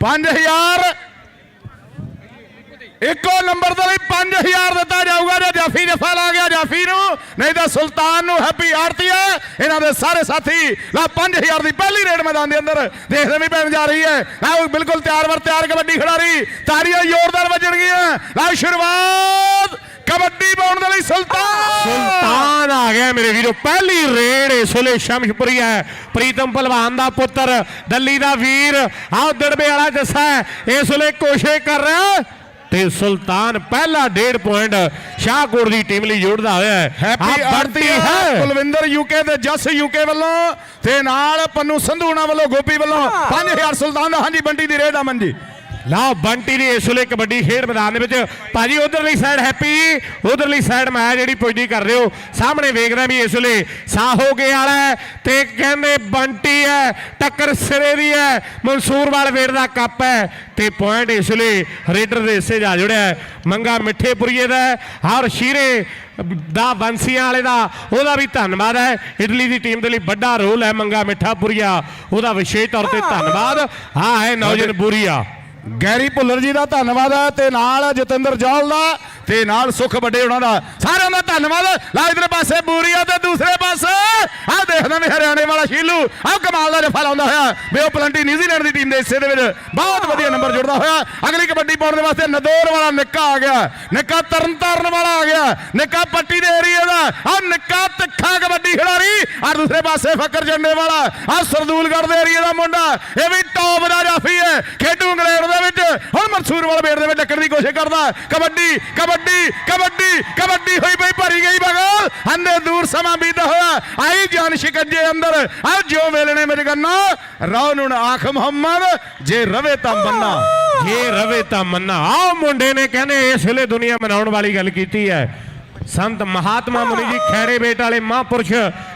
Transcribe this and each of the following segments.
5000 ਇੱਕੋ ਨੰਬਰ ਦੇ ਲਈ 5000 ਦਿੱਤਾ ਜਾਊਗਾ ਜੇ ਜਾਫੀ ਜਫਾ ਲਾ ਗਿਆ, ਜਾਫੀ ਨੂੰ। ਨਹੀਂ ਤਾਂ ਸੁਲਤਾਨ ਨੂੰ ਹੈਪੀ ਆਰਤੀ ਹੈ। ਇਹਨਾਂ ਦੇ ਸਾਰੇ ਸਾਥੀ, ਲਾ 5000 ਦੀ ਪਹਿਲੀ ਰੇਡ ਮੈਦਾਨ ਦੇ ਅੰਦਰ। ਦੇਖਦੇ ਵੀ ਪੈਣ ਜਾ ਰਹੀ ਹੈ। ਆਓ ਬਿਲਕੁਲ ਤਿਆਰ ਵਰ ਤਿਆਰ ਕਬੱਡੀ ਖਿਡਾਰੀ। ਤਾੜੀਆਂ ਜ਼ੋਰਦਾਰ ਵੱਜਣਗੀਆਂ। ਲਾ ਸ਼ੁਰੂਆਤ। ਕਬੱਡੀ ਪਾਉਣ ਦੇ ਲਈ ਸੁਲਤਾਨ। ਸੁਲਤਾਨ ਆ ਗਿਆ ਮੇਰੇ ਵੀਰੋ ਪਹਿਲੀ ਰੇਡ ਇਸ ਵੇਲੇ ਸ਼ਮਸ਼ਪੁਰੀ ਹੈ। ਪ੍ਰੀਤਮ ਪਹਿਲਵਾਨ ਦਾ ਪੁੱਤਰ ਦੱਲੀ ਦਾ ਵੀਰ ਆਹ ਦੜਬੇ ਵਾਲਾ ਜੱਸਾ ਇਸ ਵੇਲੇ ਕੋਸ਼ਿਸ਼ ਕਰ ਰਿਹਾ ਤੇ ਸੁਲਤਾਨ ਪਹਿਲਾ ਡੇਢ ਪੁਆਇੰਟ ਸ਼ਾਹਕੋਟ ਦੀ ਟੀਮ ਲਈ ਜੋੜਦਾ ਹੋਇਆ ਹੈ। ਹੈਪੀ ਆਰਤੀ ਹੈ। ਕੁਲਵਿੰਦਰ ਯੂਕੇ ਤੇ ਜਸ ਯੂਕੇ ਵੱਲੋਂ ਤੇ ਨਾਲ ਪੰਨੂ ਸੰਧੂਣਾ ਵੱਲੋਂ ਗੋਪੀ ਵੱਲੋਂ 5000 ਸੁਲਤਾਨ ਦਾ ਹਾਂਜੀ ਬੰਟੀ ਦੀ ਰੇਡ ਅਮਨ ਜੀ। ਲਓ ਬੰਟੀ ਦੀ ਇਸ ਵੇਲੇ ਕਬੱਡੀ ਖੇਡ ਮੈਦਾਨ ਦੇ ਵਿੱਚ। ਭਾਜੀ ਉਧਰਲੀ ਸਾਈਡ ਹੈਪੀ ਉਧਰਲੀ ਸਾਈਡ ਮੈਂ ਜਿਹੜੀ ਪੁੱਜਦੀ ਕਰ ਰਹੇ ਹੋ ਸਾਹਮਣੇ ਵੇਖਦਾ ਵੀ ਇਸ ਵੇਲੇ ਸਾਹੋਗੇ ਵਾਲਾ ਹੈ ਤੇ ਕਹਿੰਦੇ ਬੰਟੀ ਹੈ ਟੱਕਰ ਸਿਰੇ ਦੀ ਹੈ ਮਨਸੂਰਵਾਲ ਵੇੜ ਦਾ ਕੱਪ ਹੈ ਤੇ ਪੁਆਇੰਟ ਇਸ ਵੇਲੇ ਰੇਡਰ ਦੇ ਹਿੱਸੇ ਜਾ ਜੁੜਿਆ ਮੰਗਾ ਮਿੱਠੇਪੁਰੀਏ ਦਾ ਹੈ, ਹਰ ਸ਼ੀਰੇ ਦਾ ਬੰਸੀਆਂ ਵਾਲੇ ਦਾ ਉਹਦਾ ਵੀ ਧੰਨਵਾਦ ਹੈ। ਇਟਲੀ ਦੀ ਟੀਮ ਦੇ ਲਈ ਵੱਡਾ ਰੋਲ ਹੈ ਮੰਗਾ ਮਿੱਠਾਪੁਰੀਆ ਉਹਦਾ ਵਿਸ਼ੇਸ਼ ਤੌਰ ਤੇ ਧੰਨਵਾਦ। ਹਾਂ ਹੈ ਨੌਜਨ ਬੁਰੀਆ। ਗੈਰੀ ਭੁੱਲਰ ਜੀ ਦਾ ਧੰਨਵਾਦ ਹੈ ਤੇ ਨਾਲ ਜਤਿੰਦਰ ਜੌਲ ਦਾ ਤੇ ਨਾਲ ਸੁਖ ਵੱਡੇ ਉਹਨਾਂ ਦਾ। ਸਾਰਿਆਂ ਦਾ ਧੰਨਵਾਦ। ਲਾ ਇਧਰ ਪਾਸੇ ਬੂਰੀਆ ਤੇ ਦੂਸਰੇ ਪਾਸੇ। ਆਹ ਦੇਖਦਾ ਵੀ ਹਰਿਆਣੇ ਵਾਲਾ ਸ਼ੀਲੂ। ਆਹ ਕਮਾਲ ਦਾ ਜਫਾ ਲਾਉਂਦਾ ਹੋਇਆ। ਵੀ ਉਹ ਪਲੰਟੀ ਨਿਊਜ਼ੀਲੈਂਡ ਦੀ ਟੀਮ ਦੇ ਹਿੱਸੇ ਦੇ ਵਿੱਚ ਬਹੁਤ ਵਧੀਆ ਨੰਬਰ ਜੁੜਦਾ ਹੋਇਆ। ਅਗਲੀ ਕਬੱਡੀ ਪਾਉਣ ਦੇ ਵਾਸਤੇ ਨਦੌਰ ਵਾਲਾ ਨਿੱਕਾ ਆ ਗਿਆ। ਨਿੱਕਾ ਤਰਨਤਾਰਨ ਵਾਲਾ ਆ ਗਿਆ। ਨਿੱਕਾ ਪੱਟੀ ਦੇ ਏਰੀਏ ਦਾ। ਆਹ ਨਿੱਕਾ ਤਿੱਖਾ ਕਬੱਡੀ ਖਿਡਾਰੀ। ਆ ਦੂਸਰੇ ਪਾਸੇ ਫੱਕਰ ਜੰਡੇ ਵਾਲਾ। ਆਹ ਸਰਦੂਲਗੜ੍ਹ ਦੇ ਏਰੀਏ ਦਾ ਮੁੰਡਾ। ਇਹ ਵੀ ਟੌਪ ਦਾ ਜਾਫੀ ਹੈ। ਖੇਡੂ ਇੰਗਲੈਂਡ ਦੇ ਵਿੱਚ। ਹੁਣ ਮਨਸੂਰ ਵਾਲਾ ਬੇੜ ਦੇ ਵਿੱਚ ਡੱਕਣ ਦੀ ਕੋਸ਼ਿਸ਼ ਕਰਦਾ। ਕਬੱਡੀ ਕਬੱਡੀ ਕਬੱਡੀ ਕਬੱਡੀ ਹੋਈ ਪਈ, ਭਰੀ ਗਈ ਬਗਲ। ਹੰਦੇ ਦੂਰ ਸਮਾਂ ਬੀਤਦਾ ਹੋਇਆ। ਆਈ ਜਾਨ ਸ਼ਿਕੰਜੇ ਅੰਦਰ। ਆ ਜੋ ਵੇਲਣੇ ਮੇਰੇ ਗੰਨਾ ਰੌ ਨੂੰ ਆਖ ਮੁਹੰਮਦ। ਜੇ ਰਵੇ ਤਾਂ ਬੰਨਾ ਜੇ ਰਵੇ ਤਾਂ ਮੰਨਾ। ਆਹ ਮੁੰਡੇ ਨੇ ਕਹਿੰਦੇ, ਇਸ ਵੇਲੇ ਦੁਨੀਆ ਮਨਾਉਣ ਵਾਲੀ ਗੱਲ ਕੀਤੀ ਹੈ। ਸੰਤ ਮਹਾਤਮਾ ਮੁਨੀ ਜੀ ਖੈਰੇ ਬੇਟ ਵਾਲੇ ਮਹਾਂਪੁਰਸ਼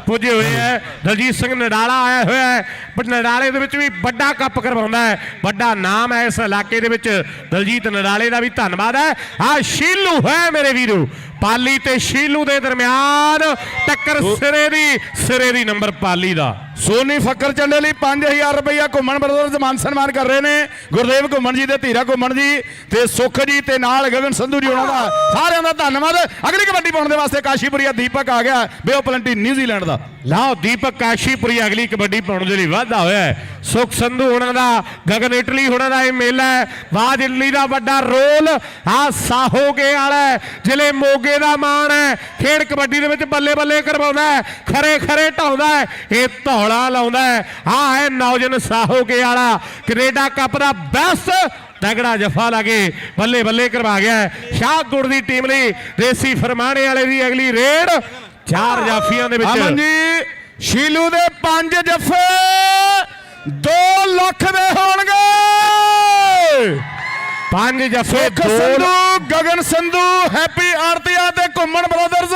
ਪੁੱਜੇ ਹੋਏ ਹੈ। ਦਲਜੀਤ ਸਿੰਘ ਨਡਾਲਾ ਆਇਆ ਹੋਇਆ ਹੈ। ਪਰ ਨਡਾਲੇ ਦੇ ਵਿੱਚ ਵੀ ਵੱਡਾ ਕੱਪ ਕਰਵਾਉਂਦਾ ਹੈ। ਵੱਡਾ ਨਾਮ ਹੈ ਇਸ ਇਲਾਕੇ ਦੇ ਵਿੱਚ। ਦਲਜੀਤ ਨਡਾਲੇ ਦਾ ਵੀ ਧੰਨਵਾਦ ਹੈ। ਆ ਸ਼ੀਲੂ ਹੈ ਮੇਰੇ ਵੀਰੋ। ਪਾਲੀ ਤੇ ਸ਼ੀਲੂ ਦੇ ਦਰਮਿਆਨ ਟੱਕਰ ਸਿਰੇ ਦੀ ਸਿਰੇ ਦੀ ਨੰਬਰ ਪਾਲੀ ਦਾ। ਸੋਨੀ ਫੱਕਰ ਚੰਡੇ ਲਈ 5000 ਰੁਪਇਆ ਘੁੰਮਣ ਬਰਦਰਜ਼ ਮਾਨ ਸਨਮਾਨ ਕਰ ਰਹੇ ਨੇ। ਗੁਰਦੇਵ ਘੁੰਮਣ ਜੀ ਤੇ ਧੀਰਾ ਘੁੰਮਣ ਜੀ ਤੇ ਸੁਖ ਜੀ ਤੇ ਨਾਲ ਗਗਨ ਸੰਧੂ ਜੀ ਉਹਨਾਂ ਦਾ। ਸਾਰਿਆਂ ਦਾ ਧੰਨਵਾਦ। ਅਗਲੀ ਕਬੱਡੀ ਪਾਉਣ ਦੇ ਵਾਸਤੇ ਕਾਸ਼ੀਪੁਰੀਆ ਦੀਪਕ ਆ ਗਿਆ। Bay of Plenty, New Zealand ਦਾ। ਲਓ ਦੀਪਕ ਕਾਸ਼ੀਪੁਰੀ ਅਗਲੀ ਕਬੱਡੀ ਪਾਉਣ ਦੇ ਲਈ ਵਾਧਾ ਹੋਇਆ ਹੈ। ਸੁਖ ਸੰਧੂ ਉਹਨਾਂ ਦਾ, ਗਗਨ ਇਟਲੀ ਉਹਨਾਂ ਦਾ ਇਹ ਮੇਲਾ ਹੈ। ਬਾਜ ਇਟਲੀ ਦਾ ਵੱਡਾ ਰੋਲ। ਆ ਸਾਹੋਗੇ ਵਾਲਾ ਜ਼ਿਲ੍ਹੇ ਮੋਗੇ ਦਾ ਮਾਣ ਹੈ। ਖੇਡ ਕਬੱਡੀ ਦੇ ਵਿੱਚ ਬੱਲੇ ਬੱਲੇ ਕਰਵਾਉਂਦਾ ਹੈ। ਖਰੇ ਖਰੇ ਢਾਉਂਦਾ ਹੈ। ਇਹ ਧੌਲਾ ਲਾਉਂਦਾ ਹੈ। ਆ ਹੈ ਨੌਜਨ ਸਾਹੋਗੇ ਵਾਲਾ। ਕੈਨੇਡਾ ਕੱਪ ਦਾ ਬੈਸਟ ਤਗੜਾ ਜਫਾ ਲਾਗੇ ਬੱਲੇ ਬੱਲੇ ਕਰਵਾ ਗਿਆ। ਸ਼ਾਹਕੋਟ ਦੀ ਟੀਮ ਲਈ ਦੇਸੀ ਫਰਮਾਣੇ ਵਾਲੇ ਦੀ ਅਗਲੀ ਰੇਡ ਚਾਰ ਜਾਫੀਆਂ ਦੇ ਵਿੱਚ। ਅਮਨ ਜੀ ਸ਼ੀਲੂ ਦੇ ਪੰਜ ਜੱਫੇ 2 ਲੱਖ ਦੇ ਹੋਣਗੇ। ਪੰਜ ਜਫੇ ਸੰਧੂ ਗਗਨ ਸੰਧੂ ਹੈਪੀ ਆਰਤੀਆ ਤੇ ਘੁੰਮਣ ਬ੍ਰਦਰਜ਼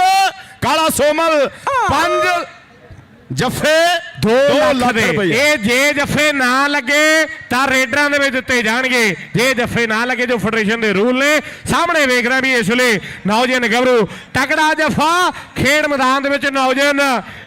ਕਾਲਾ ਸੋਮਲ। ਪੰਜ ਜੱਫੇ 2 ਦੋ ਲੱਖ ਦੇ। ਰੁਪਏ ਇਹ ਜੇ ਜਫੇ ਨਾ ਲੱਗੇ ਤਾਂ ਰੇਡਰਾਂ ਦੇ ਵਿੱਚ ਦਿੱਤੇ ਜਾਣਗੇ। ਜੇ ਜਫੇ ਨਾ ਲੱਗੇ ਜੋ ਫੈਡਰੇਸ਼ਨ ਦੇ ਰੂਲ ਨੇ ਸਾਹਮਣੇ ਵੇਖ ਰਿਹਾ ਵੀ ਇਸ ਵੇਲੇ ਨੌਜਵਾਨ ਗੱਭਰੂ ਤਕੜਾ ਜਫਾ ਖੇਡ ਮੈਦਾਨ ਦੇ ਵਿੱਚ ਨੌਜਵਾਨ।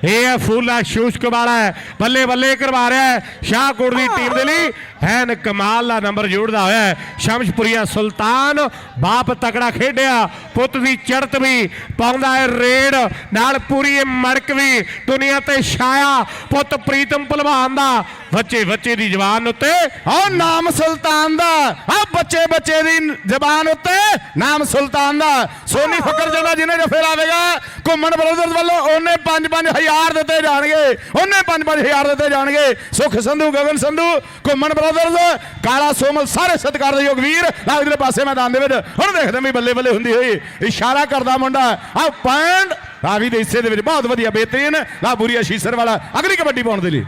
ਇਹ ਹੈ ਫੂਲਾ ਸ਼ੂਸ਼ਕ ਵਾਲਾ ਹੈ ਬੱਲੇ ਬੱਲੇ ਕਰਵਾ ਰਿਹਾ ਹੈ ਸ਼ਾਹਕੋਟ ਦੀ ਟੀਮ ਦੇ ਲਈ। ਐਨ ਕਮਾਲ ਦਾ ਨੰਬਰ ਜੋੜਦਾ ਹੋਇਆ ਹੈ। ਸ਼ਮਸ਼ਪੁਰੀਆ ਸੁਲਤਾਨ ਬਾਪ ਤਕੜਾ ਖੇਡਿਆ ਪੁੱਤ ਦੀ ਚੜਤ ਵੀ ਪਾਉਂਦਾ ਹੈ ਰੇਡ ਨਾਲ ਪੂਰੀ ਮੜਕ ਵੀ ਦੁਨੀਆ ਤੇ ਛਾਇਆ ਪੁੱਤ ਪ੍ਰੀਤਮ ਭਲਵਾਨ ਦਾ ਬੱਚੇ ਬੱਚੇ ਦੀ ਜ਼ਬਾਨ ਉੱਤੇ, ਆਹ ਨਾਮ ਸੁਲਤਾਨ ਦਾ ਆ ਬੱਚੇ ਬੱਚੇ ਦੀ ਜ਼ਬਾਨ ਉੱਤੇ ਨਾਮ ਸੁਲਤਾਨ ਦਾ। ਸੋਨੀ ਫਕਰ ਜਿਹੜਾ ਜਿਹਨੇ ਜਫੇ ਲਾਵੇਗਾ ਘੁੰਮਣ ਬ੍ਰਦਰਜ਼ ਵੱਲੋਂ ਉਹਨੇ 5-5000 ਦਿੱਤੇ ਜਾਣਗੇ। ਉਹਨੇ 5-5000 ਦਿੱਤੇ ਜਾਣਗੇ। ਸੁਖ ਸੰਧੂ, ਗਗਨ ਸੰਧੂ, ਘੁੰਮਣ ਬ੍ਰਦਰਜ਼ ਕਾਲਾ ਸੋਮਲ ਸਾਰੇ ਸਤਿਕਾਰਯੋਗ ਵੀਰ ਲਾ ਇਧਰਲੇ ਪਾਸੇ ਮੈਦਾਨ ਦੇ ਵਿੱਚ ਹੁਣ ਦੇਖਦੇ ਵੀ ਬੱਲੇ ਬੱਲੇ ਹੁੰਦੀ ਹੋਈ ਇਸ਼ਾਰਾ ਕਰਦਾ ਮੁੰਡਾ। ਆ ਪੁਆਇੰਟ ਰਾਵੀ ਦੇ ਹਿੱਸੇ ਦੇ ਵਿੱਚ ਬਹੁਤ ਵਧੀਆ ਬਿਹਤਰੀਨ ਲਾ ਬੁਰੀਆ ਸ਼ੀਸਰ ਵਾਲਾ ਅਗਲੀ ਕਬੱਡੀ ਪਾਉਣ ਦੇ ਲਈ।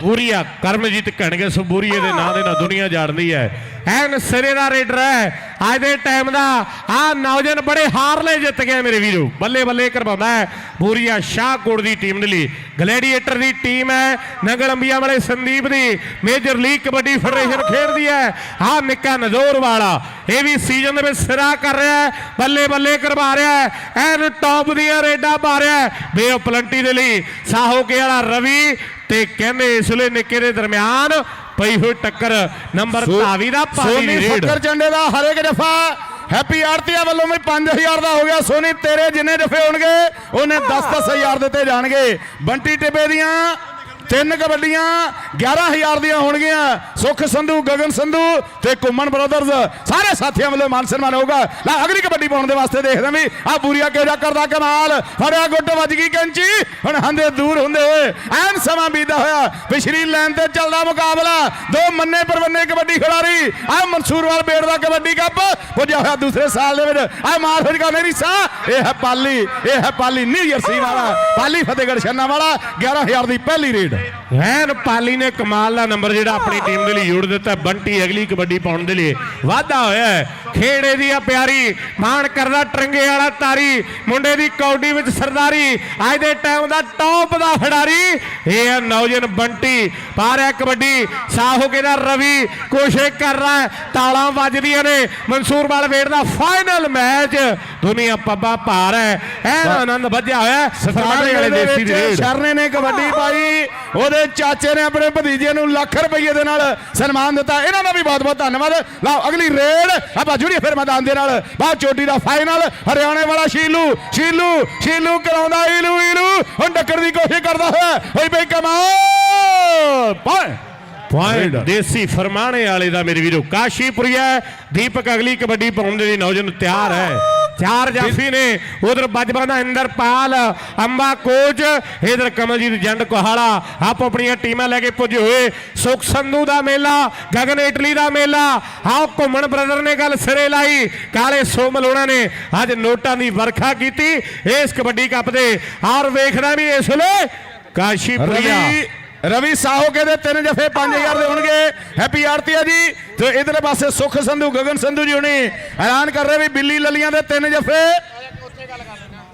ਬੂਰੀਆ ਕਰਮਜੀਤ ਕਣਗੇ ਸੋ ਬੂਰੀਏ ਦੇ ਨਾਂ ਦੇ ਨਾਲ ਦੁਨੀਆ ਜਾਣਦੀ ਹੈ। ਐਨ ਸਿਰੇ ਦਾ ਰੇਡਰ ਹੈ। ਅੱਜ ਦੇ ਟਾਈਮ ਦਾ ਆ ਨੌਜਵਾਨ ਬੜੇ ਹਾਰਲੇ ਜਿੱਤ ਗਿਆ ਮੇਰੇ ਵੀਰੋ। ਬੱਲੇ ਬੱਲੇ ਕਰਵਾਉਂਦਾ ਹੈ ਬੂਰੀਆ ਸ਼ਾਹਕੋਟ ਦੀ ਟੀਮ ਦੇ ਲਈ। ਗਲੈਡੀਏਟਰ ਦੀ ਟੀਮ ਹੈ ਨਗਲ ਵਾਲੇ ਸੰਦੀਪ ਦੀ। ਮੇਜਰ ਲੀਗ ਕਬੱਡੀ ਫੈਡਰੇਸ਼ਨ ਖੇਡਦੀ ਹੈ। ਆ ਨਿੱਕਾ ਨਜ਼ੋਰ ਵਾਲਾ, ਇਹ ਵੀ ਸੀਜ਼ਨ ਦੇ ਵਿੱਚ ਸਿਰਾ ਕਰ ਰਿਹਾ ਹੈ। ਬੱਲੇ ਬੱਲੇ ਕਰਵਾ ਰਿਹਾ ਹੈ। ਐਨ ਟੌਪ ਦੀਆਂ ਰੇਡਾਂ ਪਾ ਰਿਹਾ ਹੈ। ਬੇਓ ਪਲੰਟੀ ਦੇ ਲਈ, ਸਾਹੋਕੇ ਵਾਲਾ ਰਵੀ ਤੇ ਕਹਿੰਦੇ ਇਸ ਵੇਲੇ ਨਿੱਕੇ ਦੇ ਦਰਮਿਆਨ ਪਈ ਹੋਈ ਟੱਕਰ ਨੰਬਰ ਧਾਵੀ ਦਾ ਪਾਲੀ ਸੋਨੀ ਫੱਕਰ ਚੰਡੇ ਦਾ ਹਰੇਕ ਜਫਾ ਹੈਪੀ ਆਰਤੀਆ ਵੱਲੋਂ ਵੀ 5000 ਦਾ ਹੋ ਗਿਆ। ਸੋਨੀ ਤੇਰੇ ਜਿੰਨੇ ਜਫੇ ਹੋਣਗੇ ਉਹਨੇ 10-10000 ਦਿੱਤੇ ਜਾਣਗੇ। ਬੰਟੀ ਟਿੱਬੇ ਦੀਆਂ ਤਿੰਨ ਕਬੱਡੀਆਂ 11000 ਦੀਆਂ ਹੋਣਗੀਆਂ। ਸੁਖ ਸੰਧੂ, ਗਗਨ ਸੰਧੂ ਤੇ ਕੁਮਨ ਬ੍ਰਦਰਜ਼ ਸਾਰੇ ਸਾਥੀਆਂ ਵੱਲੋਂ ਮਾਨ ਸਨਮਾਨ ਹੋਊਗਾ। ਲੈ ਅਗਲੀ ਕਬੱਡੀ ਪਾਉਣ ਦੇ ਵਾਸਤੇ ਦੇਖਦੇ ਵੀ ਆ ਬੂਰੀਆ ਕਿਹੜਾ ਕਰਦਾ ਕਮਾਲ। ਫੜਿਆ ਗੁੱਟ, ਵੱਜ ਗਈ ਕੈਂਚੀ। ਹੁਣ ਹੰਦੇ ਦੂਰ ਹੁੰਦੇ ਹੋਏ ਐਨ ਸਮਾਂ ਬੀਤਦਾ ਹੋਇਆ ਪਿਛਲੀ ਲਾਈਨ ਤੇ ਚੱਲਦਾ ਮੁਕਾਬਲਾ। ਦੋ ਮੰਨੇ ਪਰਵੰਨੇ ਕਬੱਡੀ ਖਿਡਾਰੀ ਆ ਮਨਸੂਰਵਾਲ ਬੇੜ ਦਾ ਕਬੱਡੀ ਕੱਪ ਪੁੱਜਿਆ ਹੋਇਆ ਦੂਸਰੇ ਸਾਲ ਦੇ ਵਿੱਚ। ਆ ਮਾਰਫਿਟ ਕਾ ਮੇਰੀ ਸਾਹ। ਇਹ ਹੈ ਪਾਲੀ, ਇਹ ਹੈ ਪਾਲੀ ਨਿਊ ਜਰਸੀ ਵਾਲਾ। ਪਾਲੀ ਫਤਿਹਗੜ੍ਹ ਛੰਨਾ ਵਾਲਾ 11000 ਦੀ ਪਹਿਲੀ ਰੇਡ। ਐਨ ਪਾਲੀ ਨੇ ਕਮਾਲ ਦਾ ਨੰਬਰ ਜਿਹੜਾ ਆਪਣੀ ਟੀਮ ਦੇ ਲਈ ਜੋੜ ਦਿੱਤਾ। ਬੰਟੀ ਅਗਲੀ ਕਬੱਡੀ ਪਾਉਣ ਦੇ ਲਈ। ਵਾਧਾ ਹੋਇਆ ਹੈ। ਖੇੜੇ ਦੀ ਆ ਪਿਆਰੀ ਮਾਣ ਕਰਦਾ ਟਰੰਗੇ ਵਾਲਾ ਤਾਰੀ। ਮੁੰਡੇ ਦੀ ਕੌਡੀ ਵਿੱਚ ਸਰਦਾਰੀ। ਅੱਜ ਦੇ ਟਾਈਮ ਦਾ ਟੌਪ ਦਾ ਖਿਡਾਰੀ। ਇਹ ਹੈ ਨੌਜਵਾਨ ਬੰਟੀ। ਪਾ ਰਿਹਾ ਕਬੱਡੀ। ਸਾਹੋ ਕੇ ਦਾ ਰਵੀ ਕੋਸ਼ਿਸ਼ ਕਰ ਰਿਹਾ ਤਾਲਾਂ ਵੱਜਦੀਆਂ ਨੇ। ਮਨਸੂਰ ਵਾਲ ਵੇੜ ਦਾ ਫਾਈਨਲ ਮੈਚ ਦੁਨੀਆ ਪੱਬਾ ਭਾਰ ਹੈ। ਐਨ ਆਨੰਦ ਵੱਜਿਆ ਹੋਇਆ। ਫਰਮਾਣੇ ਵਾਲੇ ਦੇਸੀ ਦੀ ਰੇਡ। ਸ਼ਰਨੇ ਨੇ ਕਬੱਡੀ ਪਾਈ। ਉਹਦੇ ਚਾਚੇ ਨੇ ਆਪਣੇ ਭਤੀਜੇ ਨੂੰ ਲੱਖ ਰੁਪਏ ਦੇ ਨਾਲ ਸਨਮਾਨ ਦਿੱਤਾ। ਇਹਨਾਂ ਦਾ ਵੀ ਬਹੁਤ ਬਹੁਤ ਧੰਨਵਾਦ। ਲਓ ਅਗਲੀ ਰੇਡ ਆਪਾਂ ਜੁੜੀਏ ਫਿਰ ਮੈਦਾਨ ਦੇ ਨਾਲ। ਬਾਅਦ ਚੋਟੀ ਦਾ ਫਾਈਨਲ ਹਰਿਆਣੇ ਵਾਲਾ ਸ਼ੀਲੂ ਸ਼ੀਲੂ ਸ਼ੀਲੂ ਕਰਾਉਂਦਾ ਈਲੂ ਈਲੂ ਹੁਣ ਟੱਕਰ ਦੀ ਕੋਸ਼ਿਸ਼ ਕਰਦਾ ਹੋਇਆ। ਹੋਈ ਬਈ ਕਮਾਲ। ਪਾਏ ਪੁਆਇੰਟ ਦੇਸੀ ਫਰਮਾਣੇ ਵਾਲੇ ਦਾ ਮੇਰੇ ਵੀਰੋ ਕਾਸ਼ੀਪੁਰੀਆ ਦੀਪਕ ਅਗਲੀ ਕਬੱਡੀ ਪਾਉਣ ਦੇ ਲਈ ਨੌਜਵਾਨ ਤਿਆਰ ਹੈ। ਚਾਰ ਜਾਫੀ ਨੇ ਉਧਰ ਬਜਬਾਂ ਦਾ ਇੰਦਰਪਾਲ ਅੰਬਾ ਕੋਚ ਇਧਰ ਕਮਲਜੀਤ ਜੰਡ ਕੋਹਾੜਾ ਆਪ ਆਪਣੀਆਂ ਟੀਮਾਂ ਲੈ ਕੇ ਪੁੱਜੇ ਹੋਏ। ਸੁਖ ਸੰਧੂ ਦਾ ਮੇਲਾ ਗਗਨ ਇਟਲੀ ਦਾ ਮੇਲਾ ਆਓ ਘੁੰਮਣ ਬ੍ਰਦਰ ਨੇ ਗੱਲ ਸਿਰੇ ਲਾਈ ਕਾਲੇ ਸੋਮਲ ਉਹਨਾਂ ਨੇ ਅੱਜ ਨੋਟਾਂ ਦੀ ਵਰਖਾ ਕੀਤੀ ਇਸ ਕਬੱਡੀ ਕੱਪ ਦੇ ਔਰ ਵੇਖਦਾ ਵੀ ਇਸ ਵੇਲੇ ਕਾਸ਼ੀਪੁਰੀਆ। ਰਵੀ ਰਵੀ ਸਾਹੋਕੇ ਦੇ ਤਿੰਨ ਜਫੇ 5000 ਦੇ ਹੋਣਗੇ। ਹੈਪੀ ਆਰਤੀਆ ਜੀ। ਤੇ ਇਧਰਲੇ ਪਾਸੇ ਸੁਖ ਸੰਧੂ ਗਗਨ ਸੰਧੂ ਜੀ ਹੁਣੀ ਐਲਾਨ ਕਰ ਰਹੇ ਵੀ ਬਿੱਲੀ ਲੱਲੀਆਂ ਦੇ ਤਿੰਨ ਜਫੇ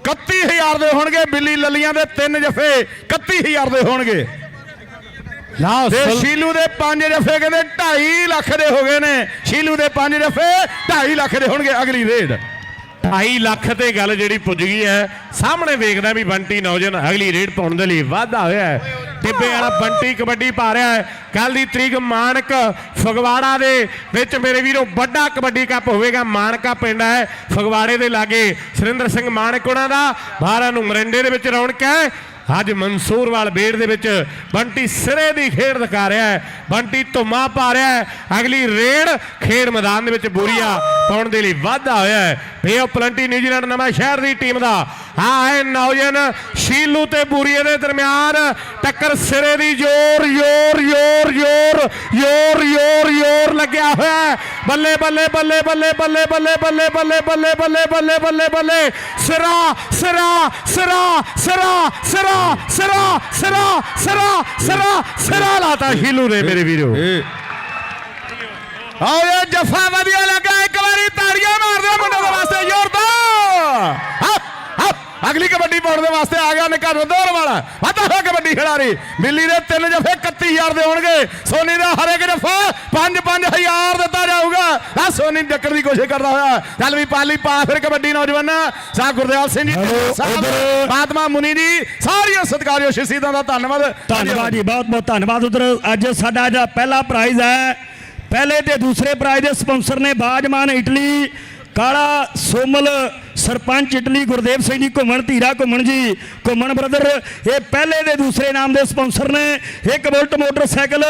31000 ਦੇ ਹੋਣਗੇ। ਬਿੱਲੀ ਲੱਲੀਆਂ ਦੇ ਤਿੰਨ ਜਫੇ 31000 ਦੇ ਹੋਣਗੇ। ਲਓ ਤੇ ਸ਼ੀਲੂ ਦੇ ਪੰਜ ਜਫੇ ਕਹਿੰਦੇ 2.5 ਲੱਖ ਦੇ ਹੋ ਗਏ ਨੇ। ਸ਼ੀਲੂ ਦੇ ਪੰਜ ਜਫੇ 2.5 ਲੱਖ ਦੇ ਹੋਣਗੇ ਅਗਲੀ ਰੇਡ। 2.5 ਲੱਖ ਤੇ ਗੱਲ ਜਿਹੜੀ ਪੁੱਜ ਗਈ ਹੈ, ਸਾਹਮਣੇ ਵੇਖਦਾ ਵੀ ਬੰਟੀ ਨੌਜਵਾਨ ਅਗਲੀ ਰੇਡ ਪਾਉਣ ਦੇ ਲਈ ਵਾਧਾ ਹੋਇਆ ਹੈ। ਟਿੱਬੇ ਵਾਲਾ ਬੰਟੀ ਕਬੱਡੀ ਪਾ ਰਿਹਾ ਹੈ। ਕੱਲ ਦੀ ਤਰੀਕ ਮਾਨਕ ਫਗਵਾੜਾ ਦੇ ਵਿੱਚ ਮੇਰੇ ਵੀਰੋ ਵੱਡਾ ਕਬੱਡੀ ਕੱਪ ਹੋਵੇਗਾ। ਮਾਨਕਾ ਪਿੰਡ ਹੈ ਫਗਵਾੜੇ ਦੇ ਲਾਗੇ। ਸੁਰਿੰਦਰ ਸਿੰਘ ਮਾਨਕ ਉਹਨਾਂ ਦਾ। 12 ਨੂੰ ਮਰਿੰਡੇ ਦੇ ਵਿੱਚ ਰੌਣਕ ਹੈ। ਅੱਜ ਮਨਸੂਰਵਾਲ ਬੇੜ ਦੇ ਵਿੱਚ ਬੰਟੀ ਸਿਰੇ ਦੀ ਖੇਡ ਦਿਖਾ ਰਿਹਾ ਹੈ। ਬੰਟੀ ਧੁਮਾ ਪਾ ਰਿਹਾ ਹੈ। ਅਗਲੀ ਰੇਡ ਖੇਡ ਮੈਦਾਨ ਦੇ ਵਿੱਚ ਬੋਰੀਆ ਪਾਉਣ ਦੇ ਲਈ ਵਾਧਾ ਹੋਇਆ ਹੈ। ਬੇ ਪਲੰਟੀ ਨਿਊਜ਼ੀਲੈਂਡ ਨਵਾਂ ਸ਼ਹਿਰ ਦੀ ਟੀਮ ਦਾ। ਆ ਹੈ ਨੌਜਵਾਨ ਸ਼ੀਲੂ ਤੇ ਬੂਰੀਏ ਦੇ ਦਰਮਿਆਨ। ਟੱਕਰ ਸਿਰੇ ਦੀ ਜ਼ੋਰ ਜ਼ੋਰ ਜ਼ੋਰ ਜ਼ੋਰ ਜ਼ੋਰ ਜ਼ੋਰ ਜ਼ੋਰ ਲੱਗਿਆ ਹੋਇਆ ਬੱਲੇ ਬੱਲੇ ਬੱਲੇ ਬੱਲੇ ਬੱਲੇ ਬੱਲੇ ਬੱਲੇ ਬੱਲੇ ਬੱਲੇ ਬੱਲੇ ਬੱਲੇ ਬੱਲੇ ਬੱਲੇ ਸਿਰਾ ਸਿਰਾ ਸਿਰਾ ਸਿਰਾ ਸਿਰਾ ਸਿਰਾ ਸਿਰਾ ਸਿਰਾ ਸਿਰਾ ਸਿਰਾ ਲਾਤਾ ਸ਼ੀਲੂ ਨੇ ਮੇਰੇ ਵੀਰੋ ਆਓ ਇਹ ਜਫਾ ਵਧੀਆ ਲੱਗਾ ਇੱਕ ਵਾਰੀ ਤਾੜੀਆਂ ਮਾਰ ਦਿਓ ਮੁੰਡੇ ਦੇ ਵਾਸਤੇ ਜ਼ੋਰਦਾਰ ਅਗਲੀ ਕਬੱਡੀ ਪਾਉਣ ਦੇ ਵਾਸਤੇ ਆ ਗਿਆ ਨਿੱਕਾ ਰਦੋਰ ਵਾਲਾ। ਵਾਧਾ ਹੋਇਆ ਕਬੱਡੀ ਖਿਡਾਰੀ। ਬਿੱਲੀ ਦੇ ਤਿੰਨ ਜਫੇ 31000 ਦੇ ਹੋਣਗੇ। ਸੋਨੀ ਦਾ ਹਰੇਕ ਜਫਾ 5-5000 ਦਿੱਤਾ ਜਾਊਗਾ। ਆ ਸੋਨੀ ਟੱਕਰ ਦੀ ਕੋਸ਼ਿਸ਼ ਕਰਦਾ ਹੋਇਆ। ਚੱਲ ਵੀ ਪਾਲੀ ਪਾ ਫਿਰ ਕਬੱਡੀ ਨੌਜਵਾਨ। ਸਾਹਿਬ ਗੁਰਦਿਆਲ ਸਿੰਘ ਜੀ ਸਾਹਿਬ ਫਾਤਮਾ ਮੁਨੀ ਜੀ ਸਾਰੀਆਂ ਸਤਿਕਾਰਯੋਗ ਸ਼ਖਸੀਅਤਾਂ ਦਾ ਧੰਨਵਾਦ। ਧੰਨਵਾਦ ਜੀ ਬਹੁਤ ਬਹੁਤ ਧੰਨਵਾਦ। ਉਧਰ ਅੱਜ ਸਾਡਾ ਜਿਹੜਾ ਪਹਿਲਾ ਪ੍ਰਾਈਜ਼ ਹੈ ਪਹਿਲੇ ਤੇ ਦੂਸਰੇ ਪ੍ਰਾਈਜ਼ ਦੇ ਸਪਾਂਸਰ ਨੇ ਬਾਜਮਾਨ ਇਟਲੀ। ਕਾਲਾ ਸੋਮਲ ਸਰਪੰਚ ਇਟਲੀ ਗੁਰਦੇਵ ਸਿੰਘ ਜੀ, ਘੁੰਮਣ ਧੀਰਾ ਘੁੰਮਣ ਜੀ, ਘੁੰਮਣ ਬ੍ਰਦਰ ਇਹ ਪਹਿਲੇ ਦੇ ਦੂਸਰੇ ਨਾਮ ਦੇ ਸਪਾਂਸਰ ਨੇ। ਇੱਕ bullet motorcycle,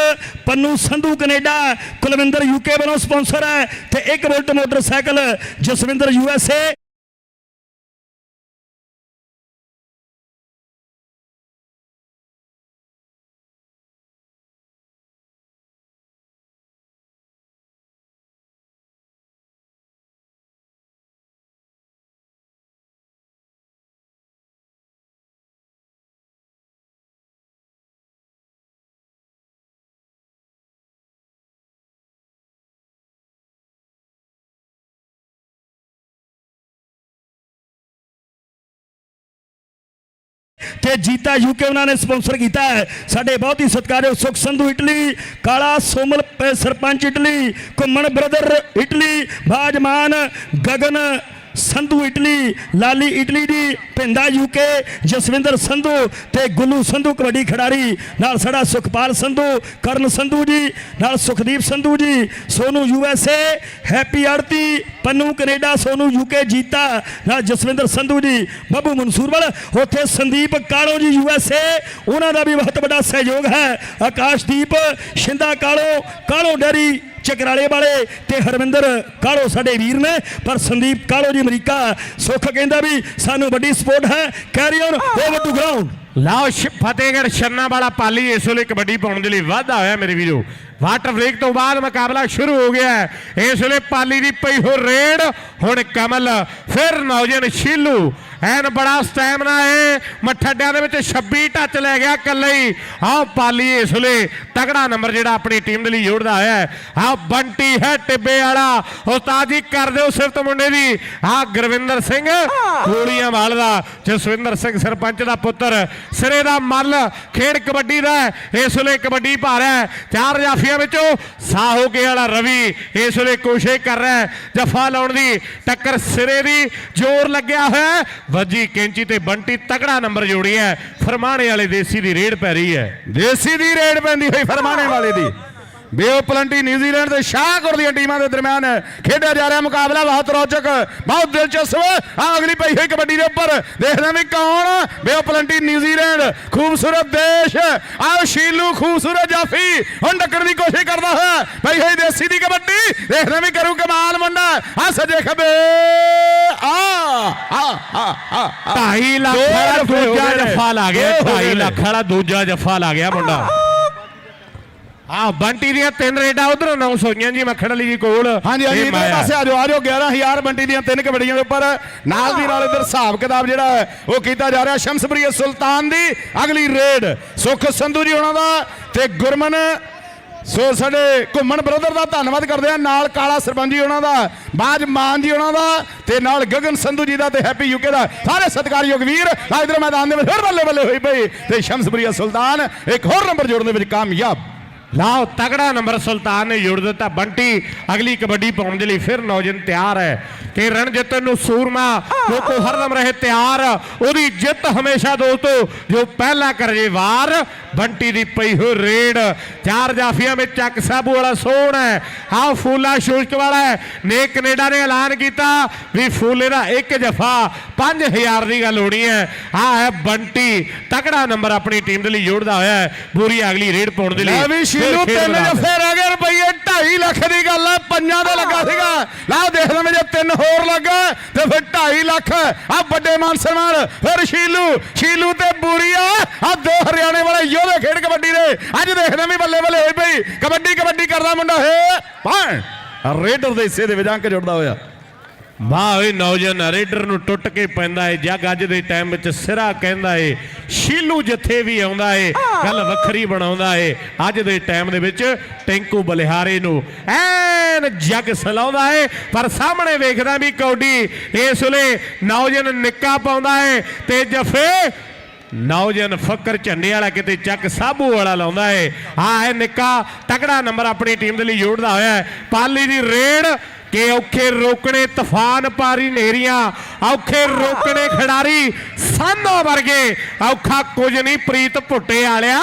Pannu Sandhu Canada, Kulwinder UK ਵੱਲੋਂ ਸਪਾਂਸਰ ਹੈ ਤੇ ਇੱਕ ਬੁਲਟ ਮੋਟਰਸਾਈਕਲ ਜਸਵਿੰਦਰ ਯੂਐਸਏ ਤੇ ਜੀਤਾ ਯੂਕੇ ਉਹਨਾਂ ਨੇ ਸਪਾਂਸਰ ਕੀਤਾ ਹੈ। ਸਾਡੇ ਬਹੁਤ ਹੀ ਸਤਿਕਾਰਯੋਗ Sukh Sandhu Italy, Kala Somal sarpanch Italy, Ghuman brother Italy, ਬਾਜਮਾਨ Gagan Sandhu Italy, Lali Italy ਦੀ ਪਿੰਡਾ ਯੂਕੇ ਜਸਵਿੰਦਰ ਸੰਧੂ ਤੇ ਗੁੱਲੂ ਸੰਧੂ ਕਬੱਡੀ ਖਿਡਾਰੀ, ਨਾਲ ਸਾਡਾ ਸੁਖਪਾਲ ਸੰਧੂ, ਕਰਨ ਸੰਧੂ ਜੀ, ਨਾਲ Sukhdeep Sandhu ji, Sonu USA Happy Aarhti Pannu Canada, Sonu UK Jita, ਨਾਲ ਜਸਵਿੰਦਰ ਸੰਧੂ ਜੀ, ਬੱਬੂ ਮਨਸੂਰਵਾਲ ਉੱਥੇ ਸੰਦੀਪ ਕਾਲੋ ਜੀ ਯੂਐਸਏ ਉਹਨਾਂ ਦਾ ਵੀ ਬਹੁਤ ਵੱਡਾ ਸਹਿਯੋਗ ਹੈ। ਆਕਾਸ਼ਦੀਪ, ਸ਼ਿੰਦਾ ਕਾਲੋ ਕਾਲੋ ਡੈਰੀ ਚਕਰਾਲੇ ਵਾਲੇ ਤੇ ਹਰਵਿੰਦਰ ਕਾਲੋ ਸਾਡੇ ਵੀਰ ਨੇ, ਪਰ ਸੰਦੀਪ ਕਾਲੋ ਜੀ ਅਮਰੀਕਾ ਸੁੱਖ ਕਹਿੰਦਾ ਵੀ ਸਾਨੂੰ ਵੱਡੀ ਸਪੋਰਟ ਹੈ। Carry on over to ground ਲਓ ਸ਼- ਫਤਿਹਗੜ੍ਹ ਛੰਨਾ ਵਾਲਾ ਪਾਲੀ, ਇਸ ਵੇਲੇ ਕਬੱਡੀ ਪਾਉਣ ਦੇ ਲਈ ਵਾਧਾ ਹੋਇਆ ਮੇਰੇ ਵੀਰੋ। ਵਾਟਰ ਬ੍ਰੇਕ ਤੋਂ ਬਾਅਦ ਮੁਕਾਬਲਾ ਸ਼ੁਰੂ ਹੋ ਗਿਆ ਹੈ। ਇਸ ਵੇਲੇ ਪਾਲੀ ਦੀ ਪਈ ਹੋ ਰੇਡ, ਹੁਣ ਕਮਲ, ਫਿਰ ਨੌਜਨ ਸ਼ੀਲੂ। ਐਨ ਬੜਾ ਸਟੈਮਨਾ ਹੈ ਮੱਠੜਿਆਂ ਦੇ ਵਿੱਚ 26 ਟੱਚ ਲੈ ਗਿਆ ਕੱਲੇ ਹੀ। ਆਹ ਪਾਲੀ ਇਸ ਵੇਲੇ ਤਗੜਾ ਨੰਬਰ ਜਿਹੜਾ ਆਪਣੀ ਟੀਮ ਦੇ ਲਈ ਜੋੜਦਾ ਹੋਇਆ ਹੈ। ਆਹ ਬੰਟੀ ਹੈ ਟਿੱਬੇ ਵਾਲਾ। ਉਸਤਾਦ ਜੀ ਕਰ ਦਿਓ ਸਿਫਤ ਮੁੰਡੇ ਦੀ। ਆਹ ਗੁਰਵਿੰਦਰ ਸਿੰਘ ਗੋਲੀਆਂ ਵਾਲ ਦਾ ਜਸਵਿੰਦਰ ਸਿੰਘ ਸਰਪੰਚ ਦਾ ਪੁੱਤਰ। ਸਿਰੇ ਦਾ ਮੱਲ ਖੇਡ ਕਬੱਡੀ ਦਾ। ਇਸ ਵੇਲੇ ਕਬੱਡੀ ਰਿਹਾ ਹੈ। ਚਾਰ ਜਾਫੀਆਂ ਵਿੱਚੋਂ ਸਾਹੋਕੇ ਵਾਲਾ ਰਵੀ ਇਸ ਵੇਲੇ ਕੋਸ਼ਿਸ਼ ਕਰ ਰਿਹਾ ਹੈ। ਜਫਾ ਲਾਉਣ ਦੀ ਟੱਕਰ ਸਿਰੇ ਦੀ। ਜ਼ੋਰ ਲੱਗਿਆ ਹੋਇਆ। ਵੱਜੀ ਕੈਂਚੀ ਤੇ ਬੰਟੀ ਤਕੜਾ ਨੰਬਰ ਜੋੜਿਆ ਫਰਮਾਣੇ ਵਾਲੇ ਦੇਸੀ ਦੀ ਰੇਡ ਪੈ ਰਹੀ ਹੈ। ਦੇਸੀ ਦੀ ਰੇਡ ਪੈਂਦੀ ਹੋਈ ਫਰਮਾਣੇ ਵਾਲੇ ਦੀ। ਬੇਓ ਪਲੰਟੀ ਨਿਊਜ਼ੀਲੈਂਡ ਤੇ ਸ਼ਾਹਕੋਟ ਦੀਆਂ ਟੀਮਾਂ ਦੇ ਦਰਮਿਆਨ ਖੇਡਿਆ ਜਾ ਰਿਹਾ ਮੁਕਾਬਲਾ। ਬਹੁਤ ਰੌਚਕ ਬਹੁਤ ਦਿਲਚਸਪ। ਆ ਅਗਲੀ ਪਈ ਹੋਈ ਕਬੱਡੀ ਦੇ ਉੱਪਰ। ਦੇਖਦੇ ਹਾਂ ਵੀ ਕੌਣ ਬੇਓ ਪਲੰਟੀ ਨਿਊਜ਼ੀਲੈਂਡ। ਖੂਬਸੂਰਤ ਦੇਸ਼। ਆਓ ਸ਼ੀਲੂ ਖੂਬਸੂਰਤ ਜਾਫੀ ਹੁਣ ਟੱਕਰ ਦੀ ਕੋਸ਼ਿਸ਼ ਕਰਦਾ ਹੋਇਆ ਪਈ ਹੋਈ ਦੇਸੀ ਦੀ ਕਬੱਡੀ। ਦੇਖਦੇ ਹਾਂ ਵੀ ਕਰੂ ਕਮਾਲ ਮੁੰਡਾ। ਆ ਸੱਜੇ ਖੱਬੇ। ਆ ਆ ਆ ਆ 2.5 ਲੱਖ ਵਾਲਾ ਹੋ ਦੂਜਾ। ਜੱਫਾ ਲਾ ਗਿਆ। ਦੋ ਹੋ ਗਏ 2.5 ਨੇ। ਲੱਖ ਵਾਲਾ ਦੂਜਾ ਜੱਫਾ ਲਾ ਗਿਆ ਮੁੰਡਾ। ਆ ਬੰਟੀ ਦੀਆਂ ਤਿੰਨ ਰੇਡਾਂ ਉਧਰ ਅਨਾਉਂਸ ਹੋਈਆਂ ਜੀ ਮੱਖਣ ਵਾਲੀ ਜੀ ਕੋਲ। ਹਾਂਜੀ ਹਾਂਜੀ ਇਹ ਇਧਰ ਮਾਇਆ। ਪਾਸੇ ਆ ਜਾਓ ਆ ਜਾਓ 11000 ਬੰਟੀ ਦੀਆਂ ਤਿੰਨ ਕਬੱਡੀਆਂ ਦੇ ਉੱਪਰ। ਨਾਲ ਦੀ ਨਾਲ ਇਧਰ ਹਿਸਾਬ ਕਿਤਾਬ ਜਿਹੜਾ ਹੈ ਉਹ ਕੀਤਾ ਜਾ ਰਿਹਾ ਸ਼ਮਸਪ੍ਰੀਆ ਸੁਲਤਾਨ ਦੀ ਅਗਲੀ ਰੇਡ। ਸੁਖ ਸੰਧੂ ਜੀ ਉਹਨਾਂ ਦਾ ਤੇ ਗੁਰਮਨ। ਸੋ ਸਾਡੇ ਘੁੰਮਣ ਬ੍ਰਦਰ ਦਾ ਧੰਨਵਾਦ ਕਰਦੇ ਆ ਨਾਲ ਕਾਲਾ ਸਰਪੰਚ ਜੀ ਉਹਨਾਂ ਦਾ ਬਾਜ ਮਾਨ ਜੀ ਉਹਨਾਂ ਦਾ ਤੇ ਨਾਲ ਗਗਨ ਸੰਧੂ ਜੀ ਦਾ ਤੇ ਹੈਪੀ ਯੂਕੇ ਦਾ। ਸਾਰੇ ਸਤਿਕਾਰਯੋਗ ਵੀਰ ਆ ਇਧਰ ਮੈਦਾਨ ਦੇ ਵਿੱਚ ਫਿਰ ਬੱਲੇ ਬੱਲੇ ਹੋਈ ਪਈ। ਤੇ ਸ਼ਮਸਪ੍ਰੀਆ ਸੁਲਤਾਨ ਇੱਕ ਹੋਰ ਨੰਬਰ ਜੋੜਨ ਦੇ ਵਿੱਚ ਕਾਮਯਾਬ। ਲਾਓ ਤਗੜਾ ਨੰਬਰ ਸੁਲਤਾਨ ਨੇ ਜੋੜ ਦਿੱਤਾ। ਬੰਟੀ ਅਗਲੀ ਕਬੱਡੀ ਪਾਉਣ ਦੇ ਲਈ ਫਿਰ ਨੌਜਨ ਤਿਆਰ ਹੈ ਕਿ ਰਣ ਜਿੱਤਣ ਨੂੰ ਸੂਰਮਾ ਲੋਕੋ ਹਰਦਮ ਰਹੇ ਤਿਆਰ, ਉਹਦੀ ਜਿੱਤ ਹਮੇਸ਼ਾ ਦੋਸਤੋ, ਜੋ ਪਹਿਲਾ ਕਰੇ ਵਾਰ, ਬੰਟੀ ਦੀ ਪਈ ਹੋ ਰੇਡ। ਚਾਰ ਜਾਫੀਆਂ ਵਿੱਚ ਚੱਕ ਸਾਬੂ ਵਾਲਾ ਸੋਹਣਾ ਹੈ, ਆਹ ਫੂਲਾ ਸ਼ੁਸ਼ਕ ਵਾਲਾ ਨੇ ਕੈਨੇਡਾ ਨੇ ਐਲਾਨ ਕੀਤਾ ਵੀ ਫੂਲੇ ਦਾ ਇੱਕ ਜਫਾ 5000 ਦੀ ਗੱਲ ਹੋਣੀ ਹੈ। ਆਹ ਹੈ ਬੰਟੀ ਤਗੜਾ ਨੰਬਰ ਆਪਣੀ ਟੀਮ ਦੇ ਲਈ ਜੋੜਦਾ ਹੋਇਆ ਹੈ। ਪੂਰੀ ਅਗਲੀ ਰੇਡ ਪਾਉਣ ਦੇ ਲਈ। ਖੇਡ ਤਿੰਨ। ਜੱਫੇ ਰਹਿ ਗਏ ਰੁਪਈਏ 2.5 ਲੱਖ ਦੀ ਗੱਲ ਆ ਪੰਜਾਂ ਦੇ ਲੱਗਾ ਸੀਗਾ। ਲਾ ਦੇਖ ਲਵੇਂ ਜੇ ਤਿੰਨ ਹੋਰ ਲੱਗਾ ਤੇ ਫਿਰ 2.5 ਲੱਖ। ਆ ਵੱਡੇ ਮਾਨ ਸਨਮਾਨ ਫਿਰ ਸ਼ੀਲੂ ਸ਼ੀਲੂ ਤੇ ਬੂਰੀਆ ਆ। ਦੋ ਹਰਿਆਣੇ ਵਾਲੇ ਯੋਧੇ ਖੇਡ ਕਬੱਡੀ ਦੇ। ਅੱਜ ਦੇਖਦੇ ਵੀ ਬੱਲੇ ਬੱਲੇ ਹੋਈ ਪਈ। ਕਬੱਡੀ ਕਬੱਡੀ ਕਰਦਾ ਮੁੰਡਾ ਹੈ ਪਾਣ ਰੇਡਰ ਦੇ ਹਿੱਸੇ ਦੇ ਵਿੱਚ ਅੰਕ ਜੁੜਦਾ ਹੋਇਆ। ਵਾਹ ਓਏ ਨੌਜਵਾਨ ਰੇਡਰ ਨੂੰ ਟੁੱਟ ਕੇ ਪੈਂਦਾ ਏ ਜੱਗ ਅੱਜ ਦੇ ਟਾਈਮ ਵਿੱਚ ਸਿਰਾ ਕਹਿੰਦਾ ਏ ਸ਼ੀਲੂ ਜਿੱਥੇ ਵੀ ਆਉਂਦਾ ਏ ਗੱਲ ਵੱਖਰੀ ਬਣਾਉਂਦਾ ਏ ਅੱਜ ਦੇ ਟਾਈਮ ਦੇ ਵਿੱਚ ਟੈਂਕੂ ਬਲਿਹਾਰੇ ਨੂੰ ਐਨ ਜੱਗ ਸਲਾਉਂਦਾ ਏ ਪਰ ਸਾਹਮਣੇ ਵੇਖਦਾ ਵੀ ਕੌਡੀ ਇਸ ਵੇਲੇ ਨੌਜਵਾਨ ਨਿੱਕਾ ਪਾਉਂਦਾ ਏ ਤੇ ਜਫੇ ਨੌਜਵਾਨ ਫੱਕਰ ਝੰਡੇ ਵਾਲਾ ਕਿਤੇ ਚੱਕ ਸਾਬੂ ਵਾਲਾ ਲਾਉਂਦਾ ਏ। ਆ ਇਹ ਨਿੱਕਾ ਤਕੜਾ ਨੰਬਰ ਆਪਣੀ ਟੀਮ ਦੇ ਲਈ ਜੋੜਦਾ ਹੋਇਆ ਹੈ ਪਾਲੀ ਦੀ ਰੇਡ ਕਿ ਔਖੇ ਰੋਕਣੇ ਤੂਫਾਨ ਪਾਰੀ ਨੇਰੀਆਂ, ਔਖੇ ਰੋਕਣੇ ਖਿਡਾਰੀ ਸਾਨੋ ਵਰਗੇ, ਔਖਾ ਕੁਝ ਨਹੀਂ ਪ੍ਰੀਤ ਭੁੱਟੇ ਵਾਲਿਆ।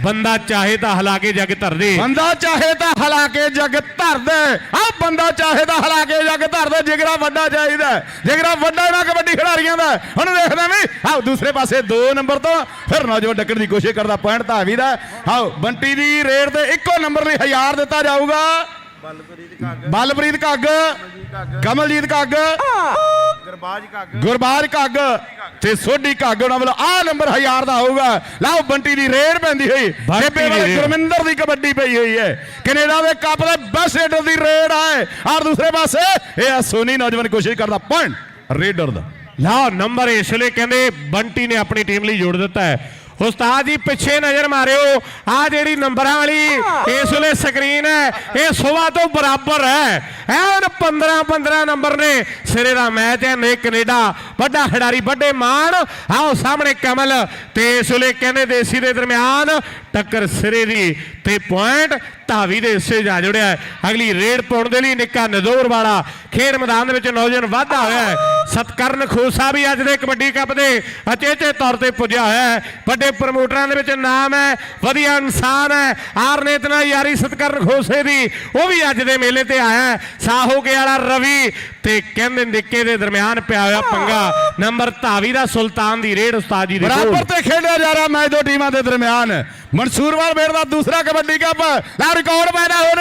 ਬੰਦਾ ਚਾਹੇ ਤਾਂ ਹਲਾ ਕੇ ਜੱਗ ਧਰ ਦੇ ਬੰਦਾ ਚਾਹੇ ਤਾਂ ਹਲਾ ਕੇ ਜਗ ਧਰ ਦੇ ਆ ਬੰਦਾ ਚਾਹੇ ਤਾਂ ਹਲਾ ਕੇ ਜੱਗ ਧਰ ਦੇ ਜਿਗਰਾ ਵੱਡਾ ਚਾਹੀਦਾ ਜਿਗਰਾ ਵੱਡਾ ਇਹਨਾਂ ਕਬੱਡੀ ਖਿਡਾਰੀਆਂ ਦਾ। ਹੁਣ ਦੇਖਦੇ ਵੀ, ਆਹ ਦੂਸਰੇ ਪਾਸੇ 2 ਨੰਬਰ ਤੋਂ ਫਿਰ ਨੌਜਵਾਨ ਡੱਕਣ ਦੀ ਕੋਸ਼ਿਸ਼ ਕਰਦਾ, ਪੁਆਇੰਟ ਧਾਵੀ ਦਾ ਆਓ ਬੰਟੀ ਦੀ ਰੇਡ ਤੇ ਇੱਕੋ ਨੰਬਰ ਲਈ 1000 ਦਿੱਤਾ ਜਾਊਗਾ। ਬਲਪ੍ਰੀਤ ਘੱਗ ਕਮਲਜੀਤ ਘੱਗ ਗਰਬਾਜ ਕੱਗ। ਗੁਰਬਾਜ ਘੱਗ ਤੇ ਸੋਢੀ ਘੱਗ ਉਹਨਾਂ ਵੱਲੋਂ। ਆਹ ਨੰਬਰ 1000 ਦਾ ਹੋਊਗਾ। ਲਓ ਬੰਟੀ ਦੀ ਰੇਡ ਪੈਂਦੀ ਹੋਈ। ਦੀ ਵਾਲੇ। ਗੁਰਮਿੰਦਰ ਦੀ ਕਬੱਡੀ ਪਈ ਹੋਈ ਹੈ। ਕੈਨੇਡਾ ਦੇ ਕੱਪ ਦੇ ਬੈਸਟ ਰੇਡਰ ਦੀ ਰੇਡ ਹੈ ਔਰ ਦੂਸਰੇ ਪਾਸੇ ਇਹ ਆ ਸੋਨੀ ਨੌਜਵਾਨ ਕੋਸ਼ਿਸ਼ ਕਰਦਾ ਪੁਆਇੰਟ। ਰੇਡਰ ਦਾ। ਲਓ ਨੰਬਰ ਇਸ ਲਈ ਕਹਿੰਦੇ ਬੰਟੀ ਨੇ ਆਪਣੀ ਟੀਮ ਲਈ ਜੋੜ ਦਿੱਤਾ ਹੈ। ਉਸਤਾਦ ਜੀ ਪਿੱਛੇ ਨਜ਼ਰ ਮਾਰਿਓ। ਆ ਜਿਹੜੀ ਨੰਬਰਾਂ ਵਾਲੀ ਇਸ ਵੇਲੇ ਸਕਰੀਨ ਹੈ ਇਹ ਸੁਬਾ ਤੋਂ ਬਰਾਬਰ ਹੈ। ਐਨ 15 15 ਨੰਬਰ ਨੇ। ਸਿਰੇ ਦਾ ਮੈਚ ਹੈ ਨੇ ਕੈਨੇਡਾ ਵੱਡਾ ਖਿਡਾਰੀ ਵੱਡੇ ਮਾਨ ਆਓ ਸਾਹਮਣੇ ਕਮਲ ਤੇ ਇਸ ਵੇਲੇ ਕਹਿੰਦੇ ਦੇਸੀ ਦੇ ਦਰਮਿਆਨ ਟੱਕਰ ਸਿਰੇ ਦੀ। ਤੇ ਪੁਆਇੰਟ, ਧਾਵੀ ਦੇ ਹਿੱਸੇ ਜਾ ਜੁੜਿਆ ਅਗਲੀ ਰੇਡ ਪਾਉਣ ਦੇ ਲਈ ਨਿੱਕਾ ਨਜ਼ੋਰ ਵਾਲਾ ਖੇਡ ਮੈਦਾਨ ਦੇ ਵਿੱਚ ਨੌਜਵਾਨ ਵਾਧਾ ਹੋਇਆ ਹੈ। ਸਤਕਰਨ ਖੋਸਾ ਵੀ ਅੱਜ ਦੇ ਕਬੱਡੀ ਕੱਪ ਦੇ ਅਚੇਚੇ ਤੌਰ ਤੇ ਪੁੱਜਿਆ ਹੋਇਆ ਹੈ। ਵੱਡੇ ਪ੍ਰਮੋਟਰਾਂ ਦੇ ਵਿੱਚ ਨਾਮ ਹੈ, ਵਧੀਆ ਇਨਸਾਨ ਹੈ। ਆਰਨੇਤ ਨਾਲ ਯਾਰੀ ਸਤਕਰਨ ਖੋਸੇ ਦੀ, ਉਹ ਵੀ ਅੱਜ ਦੇ ਮੇਲੇ ਤੇ ਆਇਆ ਹੈ। ਸਾਹੋਕੇ ਵਾਲਾ ਰਵੀ ਤੇ ਕਹਿੰਦੇ ਨਿੱਕੇ ਦੇ ਦਰਮਿਆਨ ਪਿਆ ਹੋਇਆ ਪੰਗਾ। ਨੰਬਰ ਧਾਵੀ ਦਾ ਸੁਲਤਾਨ ਦੀ ਰੇਡ ਉਸਤਾਦ ਜੀ ਦੇ ਬਰਾਬਰ ਤੇ ਖੇਡਿਆ ਜਾ ਰਿਹਾ ਮੈਚ ਦੋ ਟੀਮਾਂ ਦੇ ਦਰਮਿਆਨ। ਮਨਸੂਰਵਾਲ ਮੇਰ ਦਾ ਦੂਸਰਾ ਕਬੱਡੀ ਕੱਪ। ਲਾ ਰਿਕਾਰਡ ਪੈਦਾ ਹੋ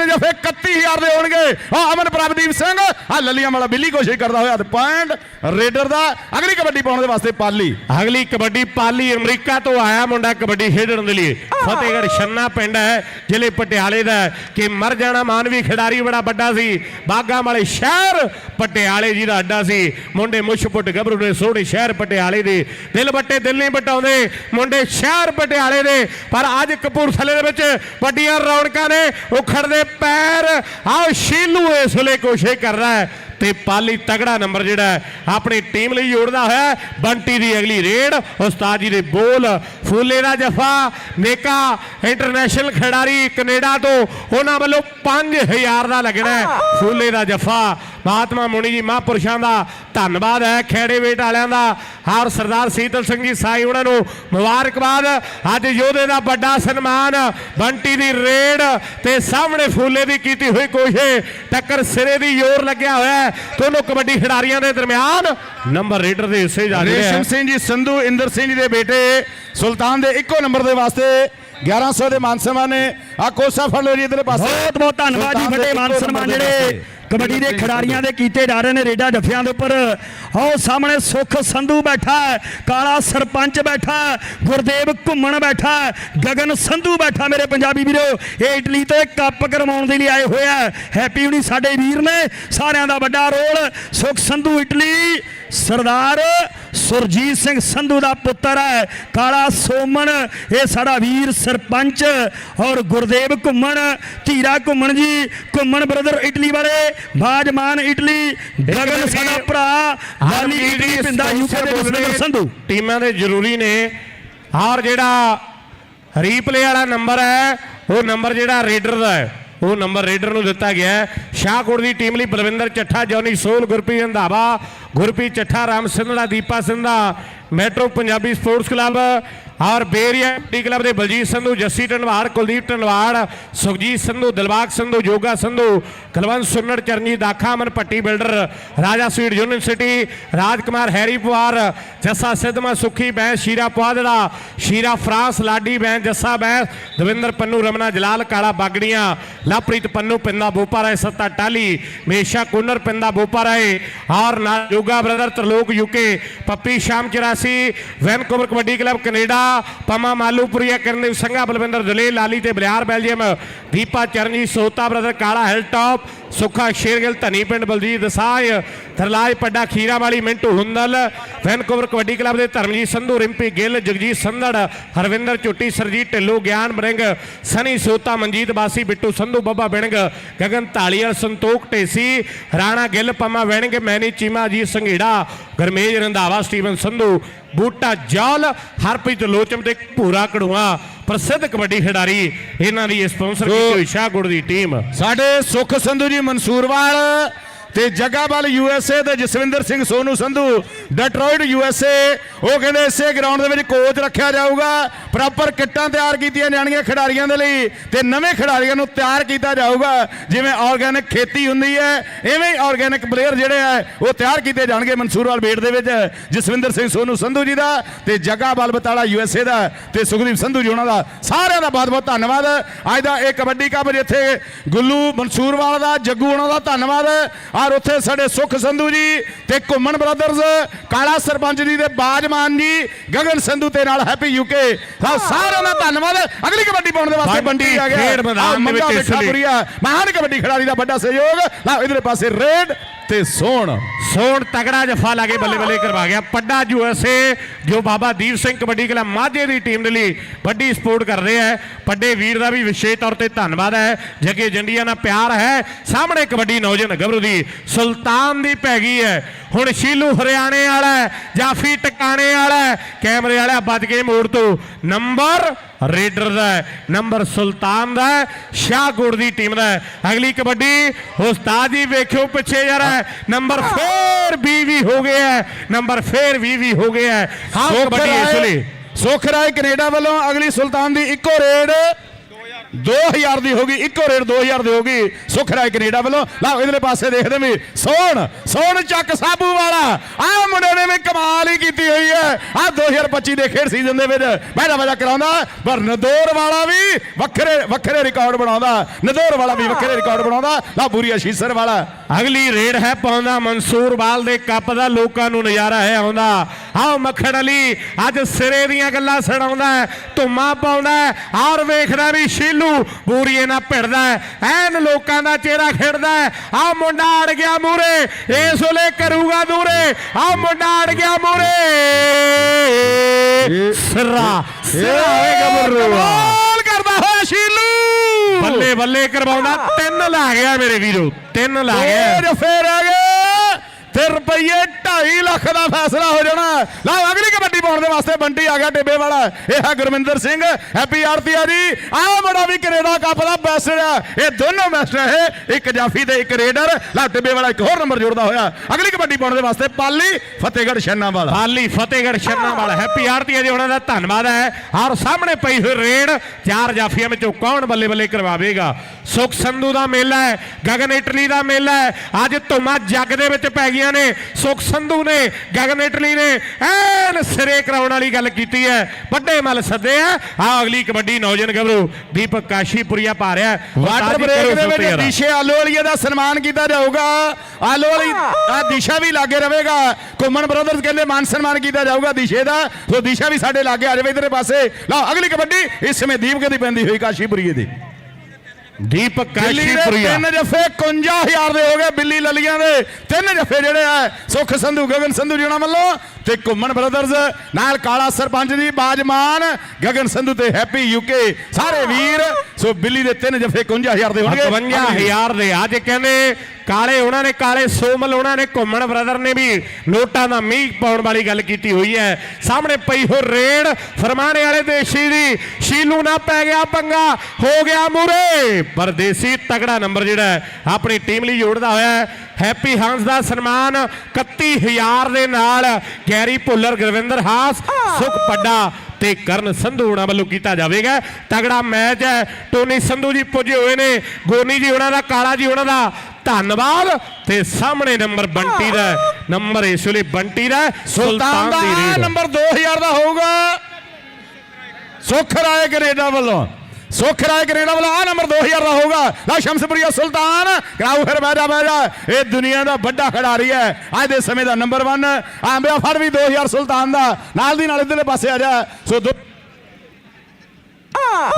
ਜਫੇ 31000 ਦੇ ਹੋਣਗੇ। ਆ ਅਮਨ ਪ੍ਰਭਦੀਪ ਸਿੰਘ ਆ ਲੱਲੀਆਂ ਵਾਲਾ ਬਿੱਲੀ ਕੋਸ਼ਿਸ਼ ਕਰਦਾ ਹੋਇਆ ਤੇ ਪੁਆਇੰਟ ਰੇਡਰ ਦਾ ਅਗਲੀ ਕਬੱਡੀ ਪਾਉਣ ਦੇ ਵਾਸਤੇ ਪਾਲੀ। ਅਗਲੀ ਕਬੱਡੀ ਪਾਲੀ ਅਮਰੀਕਾ ਤੋਂ ਆਇਆ ਮੁੰਡਾ ਕਬੱਡੀ ਖੇਡਣ ਦੇ ਲਈ। ਫਤਿਹਗੜ੍ਹ ਛੰਨਾ ਪਿੰਡ ਹੈ ਜ਼ਿਲ੍ਹੇ ਪਟਿਆਲੇ ਦਾ ਕਿ ਮਰ ਜਾਣਾ ਮਾਨਵੀ ਖਿਡਾਰੀ ਬੜਾ ਵੱਡਾ ਸੀ। ਬਾਗਾ ਵਾਲੇ ਸ਼ਹਿਰ ਪਟਿਆਲੇ ਜੀ ਦਾ ਅੱਡਾ ਸੀ। ਮੁੰਡੇ ਮੁਸ਼ਪੁੱਟ ਗੱਭਰੂ ਨੇ ਸੋਹਣੇ ਸ਼ਹਿਰ ਪਟਿਆਲੇ ਦੇ। ਦਿਲ ਬੱਟੇ ਦਿਲ ਨਹੀਂ ਬਟਾਉਂਦੇ ਮੁੰਡੇ ਸ਼ਹਿਰ ਪਟਿਆਲੇ ਦੇ। ਪਰ ਅੱਜ ਕਪੂਰਥਲੇ ਦੇ ਵਿੱਚ ਵੱਡੀਆਂ ਰੌਣਕਾਂ ਨੇ ਉਖੜਦੇ ਪੈਰ। ਆਓ ਸ਼ੀਲੂ ਇਸ ਵੇਲੇ ਕੋਸ਼ਿਸ਼ ਕਰ ਰਿਹਾ ਹੈ। ਤੇ ਪਾਲੀ ਤਗੜਾ ਨੰਬਰ ਜਿਹੜਾ ਆਪਣੀ ਟੀਮ ਲਈ ਜੋੜਦਾ ਹੋਇਆ ਬੰਟੀ ਦੀ ਅਗਲੀ ਰੇਡ, ਉਸਤਾਦ ਜੀ ਦੇ ਬੋਲ, ਫੂਲੇ ਦਾ ਜਫਾ, ਨੇਕਾ ਇੰਟਰਨੈਸ਼ਨਲ ਖਿਡਾਰੀ ਕੈਨੇਡਾ ਤੋਂ, ਉਹਨਾਂ ਵੱਲੋਂ 5000 ਦਾ ਲੱਗਣਾ ਫੂਲੇ ਦਾ ਜਫਾ, ਮਹਾਤਮਾ ਮੁਨੀ ਜੀ, ਮਹਾਂਪੁਰਸ਼ਾਂ ਦਾ ਧੰਨਵਾਦ ਹੈ। ਖੇੜੇ ਵੇਟ ਵਾਲਿਆਂ ਦਾ ਹਰ ਸਰਦਾਰ ਸੀਤਲ ਸਿੰਘ ਜੀ ਸਾਈ, ਉਹਨਾਂ ਨੂੰ ਮੁਬਾਰਕਬਾਦ। ਅੱਜ ਯੋਧੇ ਦਾ ਵੱਡਾ ਸਨਮਾਨ, ਬੰਟੀ ਦੀ ਰੇਡ, ਤੇ ਸਾਹਮਣੇ ਫੂਲੇ ਦੀ ਕੀਤੀ ਹੋਈ ਕੋਸ਼ਿਸ਼। ਟੱਕਰ ਸਿਰੇ ਦੀ ਜ਼ੋਰ ਲੱਗਿਆ ਹੋਇਆ ਹੈ ਦੋਨੋਂ ਕਬੱਡੀ ਖਿਡਾਰੀਆਂ ਦੇ ਦਰਮਿਆਨ ਨੰਬਰ ਰੇਡਰ ਦੇ ਹਿੱਸੇ ਜਾ ਰਿਹਾ ਰੇਸ਼ਮ ਹੈ ਸਿੰਘ ਜੀ ਸੰਧੂ ਇੰਦਰ ਸਿੰਘ ਜੀ ਦੇ ਬੇਟੇ ਸੁਲਤਾਨ ਦੇ ਇੱਕੋ ਨੰਬਰ ਦੇ ਵਾਸਤੇ 1100 ਦੇ ਮਾਨ ਸਨਮਾਨ ਨੇ। ਆ ਕੋਸਾ ਫੜ ਲਓ ਜੀ ਇਧਰਲੇ ਪਾਸੇ। ਬਹੁਤ ਬਹੁਤ ਧੰਨਵਾਦ ਜੀ ਵੱਡੇ ਮਾਨ ਸਨਮਾਨ ਜਿਹੜੇ। ਕਬੱਡੀ ਦੇ ਖਿਡਾਰੀਆਂ ਦੇ ਕੀਤੇ ਜਾ ਰਹੇ ਨੇ ਰੇਡਾ ਜੱਫਿਆਂ ਦੇ ਉੱਪਰ। ਆਓ ਸਾਹਮਣੇ ਸੁਖ ਸੰਧੂ ਬੈਠਾ ਹੈ, ਕਾਲਾ ਸਰਪੰਚ ਬੈਠਾ ਹੈ, ਗੁਰਦੇਵ ਘੁੰਮਣ ਬੈਠਾ ਹੈ, ਗਗਨ ਸੰਧੂ ਬੈਠਾ ਮੇਰੇ ਪੰਜਾਬੀ ਵੀਰੋ। ਇਹ ਇਟਲੀ 'ਤੇ ਕੱਪ ਕਰਵਾਉਣ ਦੇ ਲਈ ਆਏ ਹੋਏ ਹੈਪੀ ਹੁਣੀ ਸਾਡੇ ਵੀਰ ਨੇ, ਸਾਰਿਆਂ ਦਾ ਵੱਡਾ ਰੋਲ। ਸੁਖ ਸੰਧੂ ਇਟਲੀ, ਸਰਦਾਰ ਸੁਰਜੀਤ ਸਿੰਘ ਸੰਧੂ ਦਾ ਪੁੱਤਰ ਹੈ। ਕਾਲਾ ਸੋਮਣ, ਇਹ ਸਾਡਾ ਵੀਰ ਸਰਪੰਚ ਔਰ ਗੁਰਦੇਵ ਘੁੰਮਣ, ਧੀਰਾ ਘੁੰਮਣ ਜੀ। ਘੁੰਮਣ ਬ੍ਰਦਰ ਇਟਲੀ ਵਾਲੇ, ਬਾਜਮਾਨ ਇਟਲੀ। ਗਗਨ ਸਾਡਾ ਭਰਾ ਲਾਲੀ ਇਟਲੀ ਪਿੰਦਾ ਯੂਕੇ ਦੇ ਜਸਵਿੰਦਰ ਸੰਧੂ। ਟੀਮਾਂ ਦੇ ਜ਼ਰੂਰੀ ਨੇ। ਔਰ ਜਿਹੜਾ ਰੀਪਲੇ ਵਾਲਾ ਨੰਬਰ ਹੈ ਉਹ ਨੰਬਰ ਜਿਹੜਾ ਰੇਡਰ ਦਾ ਹੈ ਉਹ ਨੰਬਰ ਰੇਡਰ ਨੂੰ ਦਿੱਤਾ ਗਿਆ ਹੈ। ਸ਼ਾਹਕੋਟ ਦੀ ਟੀਮ ਲਈ ਬਲਵਿੰਦਰ ਚੱਠਾ ਜੌਨੀ ਸੋਲ Gurpreet Randhawa Gurpreet Chatha Ram Singla Deepa Sangha Metro Punjabi sports club ਔਰ ਬੇਰੀਆ ਟੀ ਕਲੱਬ ਦੇ Baljit Sandhu, Jassi ਟਨਵਾੜ Kuldeep ਟਨਵਾੜ Sukhjit Sandhu, Dilbagh Sandhu, Joga Sandhu, Kalwant Sunner Charanjit Dakha, Aman Patti builder, Raja sweet university Rajkumar Harry Pawar, Jassa Sidhma, Sukhi Bains, Shira Puadra Shira France, Ladi Bains, Jassa Bains, Davinder Pannu, Ramna Jalal, Kala Bagrian, Lovepreet Pannu, ਪਿੰਦਾ ਬੋਪਾ ਰਾਏ ਸੱਤਾ ਟਾਲੀ ਮੇਸ਼ਾ ਕੁਨਰ, ਪਿੰਦਾ ਬੋਪਾ ਰਾਏ ਔਰ ਨਾਲ ਜੋਗਾ brother Tarlok UK Pappi Sham 84 Vancouver kabaddi club Canada Pama Malupuria Karandev Sangha Balwinder ਦਲੇ Lali ਤੇ Baliar Belgium, Deepa Charanjit Sota, brother Kala hill top ਸੁੱਖਾ ਸ਼ੇਰਗਿਲ, ਧਨੀ ਪਿੰਡ ਬਲਜੀਤ ਦਸਾਜ ਥਰਲਾਜ ਪੱਡਾ ਖੀਰਾ ਵਾਲੀ Mintu Hundal, Vancouver kabaddi club ਦੇ ਧਰਮਜੀਤ ਸੰਧੂ, ਰਿੰਪੀ ਗਿੱਲ, ਜਗਜੀਤ ਸੰਧੜ, ਹਰਵਿੰਦਰ ਚੁੱਟੀ ਸਰਜੀਤ ਢਿੱਲੋਂ, ਗਿਆਨ ਬਰਿੰਗ ਸਨੀ ਸੋਤਾ, ਮਨਜੀਤ ਬਾਸੀ, ਬਿੱਟੂ ਸੰਧੂ, ਬੱਬਾ ਬਿਣਗ, ਗਗਨ ਢਾਲੀਵਾਲ ਸੰਤੋਖ ਢੇਸੀ, ਰਾਣਾ ਗਿੱਲ, ਪਮਾ ਵੈਣਗ, ਮੈਨੀ ਚੀਮਾ ਜੀ ਸੰਘੇੜਾ, ਗਰਮੇਜ ਰੰਧਾਵਾ, ਸਟੀਵਨ ਸੰਧੂ, ਬੂਟਾ ਜਾਲ, ਹਰਪ੍ਰੀਤ ਲੋਚਮ ਤੇ ਭੂਰਾ ਕੜੂਆ ਪ੍ਰਸਿੱਧ ਕਬੱਡੀ ਖਿਡਾਰੀ ਇਹਨਾਂ ਦੀ ਸਪਾਂਸਰ ਕੀਤੀ ਹੋਈ ਸ਼ਾਹਗੁੜ ਦੀ ਟੀਮ ਸਾਡੇ ਸੁਖ ਸੰਧੂ ਜੀ ਮਨਸੂਰਵਾਲ ਤੇ ਜੱਗਾਵਾਲ ਯੂਐਸਏ ਤੇ ਜਸਵਿੰਦਰ ਸਿੰਘ ਸੋਨੂ ਸੰਧੂ ਡੈਟਰੋਇਟ ਯੂਐਸਏ ਉਹ ਕਹਿੰਦੇ ਇਸੇ ਗਰਾਊਂਡ ਦੇ ਵਿੱਚ ਕੋਚ ਰੱਖਿਆ ਜਾਊਗਾ ਪ੍ਰੋਪਰ ਕਿੱਟਾਂ ਤਿਆਰ ਕੀਤੀਆਂ ਜਾਣਗੀਆਂ ਖਿਡਾਰੀਆਂ ਦੇ ਲਈ ਤੇ ਨਵੇਂ ਖਿਡਾਰੀਆਂ ਨੂੰ ਤਿਆਰ ਕੀਤਾ ਜਾਊਗਾ, ਜਿਵੇਂ ਆਰਗੈਨਿਕ ਖੇਤੀ ਹੁੰਦੀ ਹੈ, ਐਵੇਂ ਹੀ ਆਰਗੈਨਿਕ ਪਲੇਅਰ ਜਿਹੜੇ ਆ ਉਹ ਤਿਆਰ ਕੀਤੇ ਜਾਣਗੇ ਮਨਸੂਰਵਾਲ ਬੇਟ ਦੇ ਵਿੱਚ, ਜਸਵਿੰਦਰ ਸਿੰਘ ਸੋਨੂ ਸੰਧੂ ਜੀ ਦਾ ਤੇ ਜੱਗਾਵਾਲ ਬਤਾਲਾ ਯੂਐਸਏ ਦਾ ਤੇ ਸੁਖਦੀਪ ਸੰਧੂ ਜੀ ਉਹਨਾਂ ਦਾ, ਸਾਰਿਆਂ ਦਾ ਬਹੁਤ ਬਹੁਤ ਧੰਨਵਾਦ। ਅੱਜ ਦਾ ਇਹ ਕਬੱਡੀ ਕੱਪ ਜਿੱਥੇ ਗੁੱਲੂ ਮਨਸੂਰਵਾਲ ਦਾ, ਜੱਗੂ ਉਹਨਾਂ ਦਾ ਧੰਨਵਾਦ। ਔਰ ਉੱਥੇ ਸਾਡੇ ਸੁਖ ਸੰਧੂ ਜੀ ਤੇ ਘੁੰਮਣ ਬ੍ਰਦਰਜ਼ ਕਾਲਾ ਸਰਪੰਚ ਜੀ ਦੇ ਬਾਜਮਾਨ ਜੀ ਗਗਨ ਸੰਧੂ ਤੇ ਨਾਲ ਹੈਪੀ ਯੂਕੇ ਸਾਰਿਆਂ ਦਾ ਧੰਨਵਾਦ। ਅਗਲੀ ਕਬੱਡੀ ਪਾਉਣ ਦੇ ਵਾਸਤੇ ਬੰਟੀ ਆ ਗਿਆ। ਖੇਡ ਮੈਦਾਨ ਦੇ ਵਿੱਚ ਇਸ ਲਈ। ਮਹਾਨ ਕਬੱਡੀ ਖਿਡਾਰੀ ਦਾ ਵੱਡਾ ਸਹਿਯੋਗ। ਲਓ ਇਧਰਲੇ ਪਾਸੇ ਰੇਡ ਤੇ ਸੋਣ। ਸੋਣ ਤਗੜਾ ਜਫਾ ਲਾ ਕੇ ਬੱਲੇ ਬੱਲੇ ਕਰਵਾ ਗਿਆ। ਪੱਡਾ ਯੂਐਸਏ ਜੋ ਬਾਬਾ ਦੀਪ ਸਿੰਘ ਕਬੱਡੀ ਕਲੱਬ ਮਾਝੇ ਦੀ ਟੀਮ ਦੇ ਲਈ ਵੱਡੀ ਸਪੋਰਟ ਕਰ ਰਿਹਾ ਹੈ। ਪੱਡੇ ਵੀਰ ਦਾ ਵੀ ਵਿਸ਼ੇਸ਼ ਤੌਰ ਤੇ ਧੰਨਵਾਦ ਹੈ। ਜਗੇ ਜੰਡੀਆਂ ਨਾਲ ਪਿਆਰ ਹੈ। ਸਾਹਮਣੇ ਕਬੱਡੀ ਨੌਜਵਾਨ ਗੱਭਰੂ ਦੀ ਸੁਲਤਾਨ ਦੀ ਪੈ ਗਈ ਹੈ। ਹੁਣ ਸ਼ੀਲੂ ਹਰਿਆਣੇ ਵਾਲਾ ਹੈ, ਜਾਫੀ ਟਿਕਾਣੇ ਵਾਲਾ ਕੈਮਰੇ ਵਾਲਾ ਬਚ ਕੇ ਮੋੜ ਤੋਂ ਨੰਬਰ ਰੇਡਰ ਦਾ ਨੰਬਰ ਸੁਲਤਾਨ ਦਾ ਸ਼ਾਹਕੋਟ ਦੀ ਟੀਮ ਦਾ ਹੈ। ਅਗਲੀ ਕਬੱਡੀ ਉਸਤਾਦ ਜੀ ਵੇਖਿਓ ਪਿੱਛੇ ਯਾਰ ਹੈ ਨੰਬਰ ਫੇਰ 20 ਵੀ ਹੋ ਗਿਆ ਹੈ ਨੰਬਰ ਫੇਰ 20 ਵੀ ਹੋ ਗਿਆ ਹੈ ਕਬੱਡੀ ਇਸ ਲਈ ਸੁੱਖ ਰਾਏ ਕੈਨੇਡਾ ਵੱਲੋਂ ਅਗਲੀ ਸੁਲਤਾਨ ਦੀ ਇੱਕੋ ਰੇਡ 2000 ਦੀ ਹੋ ਗਈ, ਇੱਕੋ ਰੇਡ 2000 ਦੀ ਹੋ ਗਈ। ਸੁੱਖ ਰਾਏ ਕੈਨੇਡਾ ਵੱਲੋਂ। ਲਓ ਇਧਰਲੇ ਪਾਸੇ ਦੇਖਦੇ ਵੀ ਸੋਹਣ ਸੋਹਣ ਚੱਕ ਸਾਬੂ ਵਾਲਾ। ਆਹ ਮੁੰਡੇ ਨੇ ਵੀ ਕਮਾਲ ਹੀ ਕੀਤੀ ਹੋਈ ਹੈ। ਆਹ 2025 ਦੇ ਖੇਡ ਸੀਜ਼ਨ ਦੇ ਵਿੱਚ ਪਹਿਲਾ ਵਜਾ ਕਰਾਉਂਦਾ, ਪਰ ਨਦੌਰ ਵਾਲਾ ਵੀ ਵੱਖਰੇ ਵੱਖਰੇ ਰਿਕਾਰਡ ਬਣਾਉਂਦਾ। ਨਦੌਰ ਵਾਲਾ ਵੀ ਵੱਖਰੇ ਰਿਕਾਰਡ ਬਣਾਉਂਦਾ। ਲਾ ਬੁਰੀ ਸ਼ੀਸਰ ਵਾਲਾ। ਅਗਲੀ ਰੇਡ ਹੈ ਪਾਉਂਦਾ ਮਨਸੂਰ ਬਾਲ ਦੇ ਕੱਪ ਦਾ। ਲੋਕਾਂ ਨੂੰ ਨਜ਼ਾਰਾ ਹੈ ਆਉਂਦਾ। ਆਓ, ਮੱਖਣ ਅਲੀ ਅੱਜ ਸਿਰੇ ਦੀਆਂ ਗੱਲਾਂ ਸੁਣਾਉਂਦਾ ਹੈ, ਧੁੰਮਾ ਪਾਉਂਦਾ ਹੈ। ਔਰ ਵੇਖਦਾ ਵੀ ਸ਼ੀਲੂ ਬੂਰੀਏ ਨਾਲ ਭਿੜਦਾ ਐਨ ਲੋਕਾਂ ਦਾ ਚਿਹਰਾ ਖਿੜਦਾ ਆਹ ਮੁੰਡਾ ਅੜ ਗਿਆ ਮੂਰੇ ਇਸ ਵੇਲੇ ਕਰੂਗਾ ਦੂਰੇ। ਆਹ ਮੁੰਡਾ ਅੜ ਗਿਆ ਮੂਰੇ ਸਿਰਾ ਸਿਰਾ ਹੋਏਗਾ ਮਰੂ ਕਮਾਲ ਕਰਦਾ ਹੋਇਆ ਸ਼ੀਲੂ। ਬੱਲੇ ਬੱਲੇ ਕਰਵਾਉਂਦਾ ਤਿੰਨ ਲਾ ਗਿਆ ਮੇਰੇ ਵੀਰੋ ਤਿੰਨ ਲਾ ਗਿਆ। ਜਫੇ ਰਹਿ ਗਏ। ਤੇ ਰੁਪਈਏ 2.5 ਲੱਖ ਦਾ ਫੈਸਲਾ ਹੋ ਜਾਣਾ। ਲਓ, ਅਗਲੀ ਕਬੱਡੀ ਪਾਉਣ ਦੇ ਵਾਸਤੇ ਬੰਟੀ ਆ ਗਿਆ ਟਿੱਬੇ ਵਾਲਾ। ਇਹ ਹੈ ਗੁਰਮਿੰਦਰ ਸਿੰਘ, ਹੈਪੀ ਆਰਤੀਆ ਜੀ। ਆਹ ਬੜਾ ਵੀ ਕੈਨੇਡਾ ਕੱਪ ਦਾ ਬੈਸਟ ਆ ਇਹ ਦੋਨੋਂ ਬੈਸਟਰ ਆ ਇੱਕ ਜਾਫੀ ਤੇ ਇੱਕ ਰੇਡਰ। ਲਓ, ਟਿੱਬੇ ਵਾਲਾ ਇੱਕ ਹੋਰ ਨੰਬਰ ਜੋੜਦਾ ਹੋਇਆ। ਅਗਲੀ ਕਬੱਡੀ ਪਾਉਣ ਦੇ ਵਾਸਤੇ ਪਾਲੀ ਫਤਿਹਗੜ੍ਹ ਛੰਨਾ ਵਾਲਾ ਹਾਲੀ ਫਤਿਹਗੜ੍ਹ ਛੰਨਾ ਵਾਲਾ ਹੈਪੀ ਆਰਤੀ ਜੀ ਉਹਨਾਂ ਦਾ ਧੰਨਵਾਦ ਹੈ। ਔਰ ਸਾਹਮਣੇ ਪਈ ਹੋਈ ਰੇਡ, ਚਾਰ ਜਾਫੀਆਂ ਵਿੱਚੋਂ ਕੌਣ ਬੱਲੇ ਬੱਲੇ ਕਰਵਾਵੇਗਾ? ਸੁਖ ਸੰਧੂ ਦਾ ਮੇਲਾ ਹੈ, ਗਗਨ ਇਟਲੀ ਦਾ ਮੇਲਾ ਹੈ। ਅੱਜ ਧੁਮਾ ਜੱਗ ਦੇ ਵਿੱਚ ਪੈ ਗਈਆਂ ਨੇ ਸੁਖ ਸੰਧੂ ਨੇ ਗਗਨ ਇਟਲੀ ਨੇ ਐਨ ਸਿਰੇ ਕਰਾਉਣ ਵਾਲੀ ਗੱਲ ਕੀਤੀ ਹੈ। ਵੱਡੇ ਮੱਲ ਸੱਦੇ ਆ। ਆ ਅਗਲੀ ਕਬੱਡੀ ਨੌਜਨ ਗੱਭਰੂ ਦੀਪਕ ਕਾਸ਼ੀਪੁਰੀਆ ਪਾ ਰਿਹਾ। ਵਾਟਰ ਬ੍ਰੇਕ ਦੇ ਵਿੱਚ। ਦਿਸ਼ੇ ਆਲੂ ਦਾ ਸਨਮਾਨ ਕੀਤਾ ਜਾਊਗਾ। ਆਲੂ ਵਾਲੀ ਆ ਦਿਸ਼ਾ ਵੀ ਲਾਗੇ ਰਵੇਗਾ ਘੁੰਮਣ ਬ੍ਰਦਰਸ ਕਹਿੰਦੇ ਮਾਨ ਸਨਮਾਨ ਕੀਤਾ ਜਾਊਗਾ ਦਿਸ਼ੇ ਦਾ। ਸੋ ਦਿਸ਼ਾ ਵੀ ਸਾਡੇ ਲਾਗੇ ਆ ਜਾਵੇ ਇਧਰੇ ਪਾਸੇ। ਲਓ ਅਗਲੀ ਕਬੱਡੀ ਇਸ ਸਮੇਂ ਦੀਪਕ ਦੀ ਪੈਂਦੀ ਹੋਈ ਕਾਸ਼ੀਪੁਰੀਏ ਦੀ। ਦੀਪਕ ਕਾਸ਼ੀਪੁਰੀਆ। ਤਿੰਨ ਜਫੇ 51000 ਦੇ ਹੋ ਗਏ ਬਿੱਲੀ ਲਲੀਆਂ ਦੇ। ਤਿੰਨ ਜਫੇ ਜਿਹੜੇ ਆ ਸੁਖ ਸੰਧੂ ਗਗਨ ਸੰਧੂ ਜੀ ਉਹਨਾਂ ਵੱਲੋਂ ਤੇ ਘੁੰਮਣ ਬ੍ਰਦਰਸ ਨਾਲ ਕਾਲਾ ਸਰਪੰਚ ਦੀ ਬਾਜਮਾਨ ਗਗਨ ਸੰਧੂ ਤੇ ਹੈਪੀ ਯੂਕੇ ਸਾਰੇ ਵੀਰ। ਸੋ ਬਿੱਲੀ ਦੇ ਤਿੰਨ ਜਫੇ 51000 ਦੇ ਹੋਣਗੇ। 51000 ਦੇ। ਅੱਜ ਕਹਿੰਦੇ ਕਾਲੇ ਉਹਨਾਂ ਨੇ ਕਾਲੇ ਸੋਮਲ ਉਹਨਾਂ ਨੇ ਘੁੰਮਣ ਬ੍ਰਦਰ ਨੇ ਵੀ ਨੋਟਾਂ ਦਾ ਮੀਂਹ ਪਾਉਣ ਵਾਲੀ ਗੱਲ ਕੀਤੀ ਹੋਈ ਹੈ। ਸਾਹਮਣੇ ਪਈ ਹੋ ਰੇਡ ਫਰਮਾਣੇ ਵਾਲੇ ਦੇਸ਼ੀ ਦੀ। ਸ਼ੀਲੂ ਨਾ ਪੈ ਗਿਆ ਪੰਗਾ ਹੋ ਗਿਆ ਮੂਰੇ। ਪਰਦੇਸੀ ਤਗੜਾ ਨੰਬਰ ਜਿਹੜਾ ਆਪਣੀ ਟੀਮ ਲਈ ਜੋੜਦਾ ਹੋਇਆ ਹੈ। ਹੈਪੀ ਹੰਸ ਦਾ ਸਨਮਾਨ 31000 ਦੇ ਨਾਲ ਗੈਰੀ ਭੁੱਲਰ ਗੁਰਵਿੰਦਰ ਹਾਸ ਸੁਖ ਪੱਡਾ ਤੇ ਕਰਨ ਸੰਧੂ ਉਹਨਾਂ ਵੱਲੋਂ ਕੀਤਾ ਜਾਵੇਗਾ। ਤਗੜਾ ਮੈਚ ਹੈ। ਟੋਨੀ ਸੰਧੂ ਜੀ ਪੁੱਜੇ ਹੋਏ ਨੇ। ਗੋਨੀ ਜੀ ਉਹਨਾਂ ਦਾ ਕਾਲਾ ਜੀ ਉਹਨਾਂ ਦਾ। ਧੰਨਵਾਦ ਤੇ ਸਾਹਮਣੇ ਨੰਬਰ ਬੰਟੀ ਦਾ। ਨੰਬਰ ਇਸ ਵੇਲੇ ਬੰਟੀ ਦਾ ਸੁਲਤਾਨ ਦਾ ਨੰਬਰ 2000 ਦਾ ਹੋਊਗਾ। ਸੁਖ ਰਾਏ ਕੈਨੇਡਾ ਵੱਲੋਂ। ਸੁਖ ਰਾਏ ਕੈਨੇਡਾ ਵੱਲੋਂ ਆ ਨੰਬਰ 2000 ਦਾ ਹੋਊਗਾ। ਲਾ ਸ਼ਮਸਪੁਰੀਆ ਸੁਲਤਾਨ, ਕਰਾਓ ਫਿਰ ਬੈਜਾ ਬੈਜਾ ਇਹ ਦੁਨੀਆ ਦਾ ਵੱਡਾ ਖਿਡਾਰੀ ਹੈ। ਅੱਜ ਦੇ ਸਮੇਂ ਦਾ ਨੰਬਰ 1 ਆਂਬਿਆ ਫੜ ਵੀ 2000 ਸੁਲਤਾਨ ਦਾ। ਨਾਲ ਦੀ ਨਾਲ ਇਧਰਲੇ ਪਾਸੇ ਆ ਜਾ। ਸੋ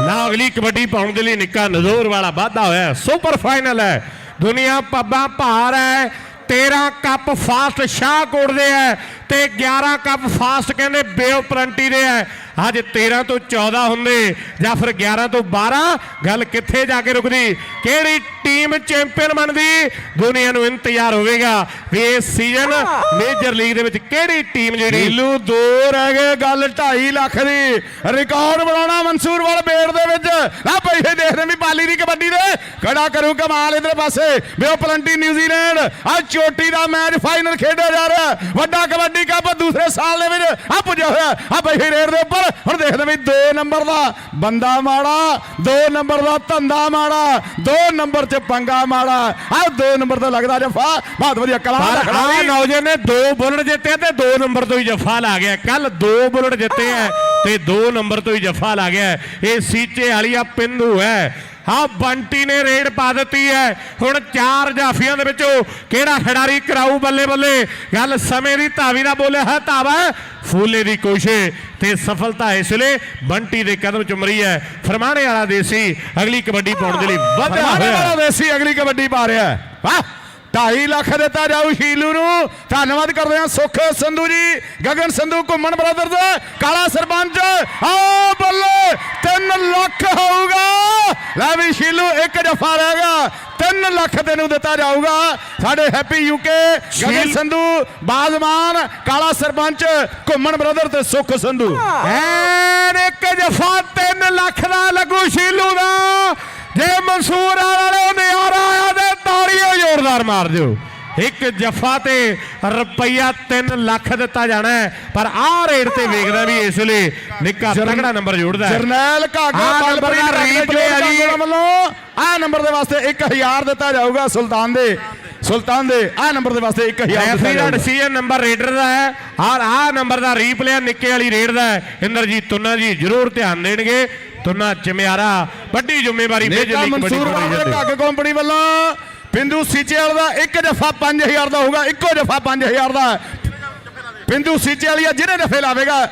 ਨਾ ਅਗਲੀ ਕਬੱਡੀ ਪਾਉਣ ਦੇ ਲਈ ਨਿੱਕਾ ਨਜ਼ੋਰ ਵਾਲਾ ਵਾਧਾ ਹੋਇਆ ਸੁਪਰ ਫਾਈਨਲ ਹੈ। ਦੁਨੀਆ ਪੱਬਾਂ ਭਾਰ ਹੈ। 13 ਕੱਪ ਫਾਸਟ ਸ਼ਾਹਕੋਟ ਦੇ ਹੈ ਤੇ 11 ਕੱਪ ਫਾਸਟ ਕਹਿੰਦੇ ਬੇਓ ਪ੍ਰੰਟੀ ਦੇ ਹੈ। ਅੱਜ 13 ਤੋਂ 14 ਹੁੰਦੇ ਜਾਂ ਫਿਰ 11 ਤੋਂ 12 ਗੱਲ ਕਿੱਥੇ ਜਾ ਕੇ ਰੁਕਦੀ? ਕਿਹੜੀ ਟੀਮ ਚੈਂਪੀਅਨ ਬਣਦੀ ਦੁਨੀਆ ਨੂੰ ਇੰਤਜ਼ਾਰ ਹੋਵੇਗਾ ਵੀ ਇਸ ਸੀਜ਼ਨ ਮੇਜਰ ਲੀਗ ਦੇ ਵਿੱਚ ਕਿਹੜੀ ਟੀਮ ਜਿਹੜੀ ਨੀਲੂ ਦੋ ਰਹਿ ਗਏ ਗੱਲ 2.5 ਲੱਖ ਦੀ ਰਿਕਾਰਡ ਬਣਾਉਣਾ ਮਨਸੂਰ ਵਾਲ ਬੇੜ ਦੇ ਵਿੱਚ। ਆ ਪੈਸੇ ਦੇਖਦੇ ਵੀ ਪਾਲੀ ਦੀ ਕਬੱਡੀ ਦੇ। ਖੜਾ ਕਰੂ ਕਮਾਲ ਇਧਰ ਪਾਸੇ। ਬਿਓ ਪਲੰਟੀ ਨਿਊਜ਼ੀਲੈਂਡ ਆ ਚੋਟੀ ਦਾ ਮੈਚ ਫਾਈਨਲ ਖੇਡਿਆ ਜਾ ਰਿਹਾ। ਵੱਡਾ ਕਬੱਡੀ ਕੱਪ ਦੂਸਰੇ ਸਾਲ ਦੇ ਵਿੱਚ ਆ ਪੁੱਜਿਆ ਹੋਇਆ। ਆ ਪੈਸੇ ਰੇਡ ਦੇ ਉੱਪਰ। ਹੁਣ ਦੇਖਦੇ ਵੀ 2 ਨੰਬਰ ਦਾ ਬੰਦਾ ਮਾੜਾ 2 ਨੰਬਰ ਦਾ ਧੰਦਾ ਮਾੜਾ 2 ਨੰਬਰ 'ਚ ਪੰਗਾ ਮਾੜਾ। ਆ 2 ਨੰਬਰ ਦਾ ਲੱਗਦਾ ਜਫਾ। ਬਹੁਤ ਵਧੀਆ ਕਲਾ ਦਾ ਆ ਖਿਡਾਰੀ ਨੌਜਵਾਨ ਨੇ ਦੋ ਬੁਲਟ ਜਿੱਤੇ ਤੇ ਦੋ ਨੰਬਰ ਤੋਂ ਹੀ ਜਫਾ ਲਾ ਗਿਆ। ਕੱਲ ਦੋ ਬੁਲਟ ਜਿੱਤੇ ਹੈ ਤੇ ਦੋ ਨੰਬਰ ਤੋਂ ਹੀ ਜਫਾ ਲਾ ਗਿਆ। ਇਹ ਸੀਚੇ ਵਾਲੀਆ ਪਿੰਦੂ ਹੈ। ਹਾਂ ਬੰਟੀ ਨੇ ਰੇਡ ਪਾ ਦਿੱਤੀ ਹੈ। ਹੁਣ ਚਾਰ ਜਾਫੀਆਂ ਦੇ ਵਿੱਚੋਂ ਕਿਹੜਾ ਖਿਡਾਰੀ ਕਰਾਊ ਬੱਲੇ ਬੱਲੇ? ਗੱਲ ਸਮੇਂ ਦੀ ਧਾਵੀ ਦਾ ਬੋਲਿਆ ਹੈ ਧਾਵਾ। ਫੂਲੇ ਦੀ ਕੋਸ਼ਿਸ਼ ਤੇ ਸਫਲਤਾ ਇਸ ਵੇਲੇ ਬੰਟੀ ਦੇ ਕਦਮ ਚੁੰਮ ਰਹੀ ਹੈ। ਫਰਮਾਣੇ ਵਾਲਾ ਦੇਸੀ ਅਗਲੀ ਕਬੱਡੀ ਪਾਉਣ ਦੇ ਲਈ ਵਧਿਆ ਫਰਮਾਨੇ ਹੋਇਆ। ਵਾਲਾ ਦੇਸੀ ਅਗਲੀ ਕਬੱਡੀ ਪਾ ਰਿਹਾ ਹੈ। ਵਾਹ! 2.5 ਲੱਖ ਦਿੱਤਾ ਜਾਊ ਸ਼ੀਲੂ ਨੂੰ। ਧੰਨਵਾਦ ਕਰਦੇ ਹਾਂ ਸੁਖ ਸੰਧੂ ਜੀ ਗਗਨ ਸੰਧੂ ਘੁੰਮਣ ਬ੍ਰਦਰਜ਼ ਕਾਲਾ ਸਰਪੰਚ। ਆਓ ਬੱਲੇ 3 ਲੱਖ ਹੋਊਗਾ। ਲੈ ਵੀ ਸ਼ੀਲੂ ਇੱਕ ਜਫਾ ਰਹਿ ਗਿਆ। 3 ਲੱਖ ਤੈਨੂੰ ਦਿੱਤਾ ਜਾਊਗਾ। ਸਾਡੇ ਹੈਪੀ ਯੂਕੇ ਗਗਨ ਸੰਧੂ ਬਾਜ਼ਮਾਨ ਕਾਲਾ ਸਰਪੰਚ ਘੁੰਮਣ ਬ੍ਰਦਰ ਤੇ ਸੁਖ ਸੰਧੂ। ਐਨ ਇੱਕ ਜਫਾ 3 ਲੱਖ ਦਾ ਲੱਗੂ ਸ਼ੀਲੂ ਦਾ। ਜੇ ਮਨਸੂਰ ਵਾਲੇ ਨਿਆਰਾ ਆਇਆ ਤੇ ਤਾੜੀਓ ਜ਼ੋਰਦਾਰ ਮਾਰ ਦਿਓ। ਇੱਕ ਜਫਾ ਤੇ ਰੁਪਈਆ 3 ਲੱਖ ਦਿੱਤਾ ਜਾਣਾ ਪਰ ਆਹ ਰੇਟ ਤੇ ਵੇਖਦਾ ਵੀ ਇਸ ਵੇਲੇ ਨਿੱਕਾ ਤਗੜਾ ਨੰਬਰ ਜੋੜਦਾ ਜਰਨੈਲ ਘਾਗਾ ਨੰਬਰ ਦਾ replay ਆ ਜੀ। ਆਹ ਨੰਬਰ ਦੇ ਵਾਸਤੇ 1000 ਦਿੱਤਾ ਜਾਊਗਾ ਸੁਲਤਾਨ ਦੇ। ਸੁਲਤਾਨ ਦੇ ਆਹ ਨੰਬਰ ਦੇ ਵਾਸਤੇ 1000 ਦਿੱਤਾ ਰੈਫਰੀ ਦਾ ਡਿਸੀਜਨ ਨੰਬਰ ਰੇਡਰ ਦਾ ਹੈ ਔਰ ਆਹ ਨੰਬਰ ਦਾ ਰੀਪਲੇ ਨਿੱਕੇ ਵਾਲੀ ਰੇਡ ਦਾ ਹੈ। ਇੰਦਰਜੀਤ ਤੁੰਨਾ ਜੀ ਜ਼ਰੂਰ ਧਿਆਨ ਦੇਣਗੇ। ਤੁੰਨਾ ਚਮਿਆਰਾ ਵੱਡੀ ਜ਼ਿੰਮੇਵਾਰੀ ਭੇਜਣ ਦੀ ਕਬੱਡੀ ਕੰਪਨੀ ਵੱਲੋਂ ਬਿੰਦੂ ਸੀਚੇਵਾਲ ਦਾ ਇੱਕ ਜਫਾ 5000 ਦਾ ਹੋਊਗਾ, ਇੱਕੋ ਜਫਾ 5000 ਦਾ। ਬਿੰਦੂ ਸੀਚੇਵਾਲੀਆ ਜਿਹਨੇ ਜਫੇ ਲਾਵੇਗਾ।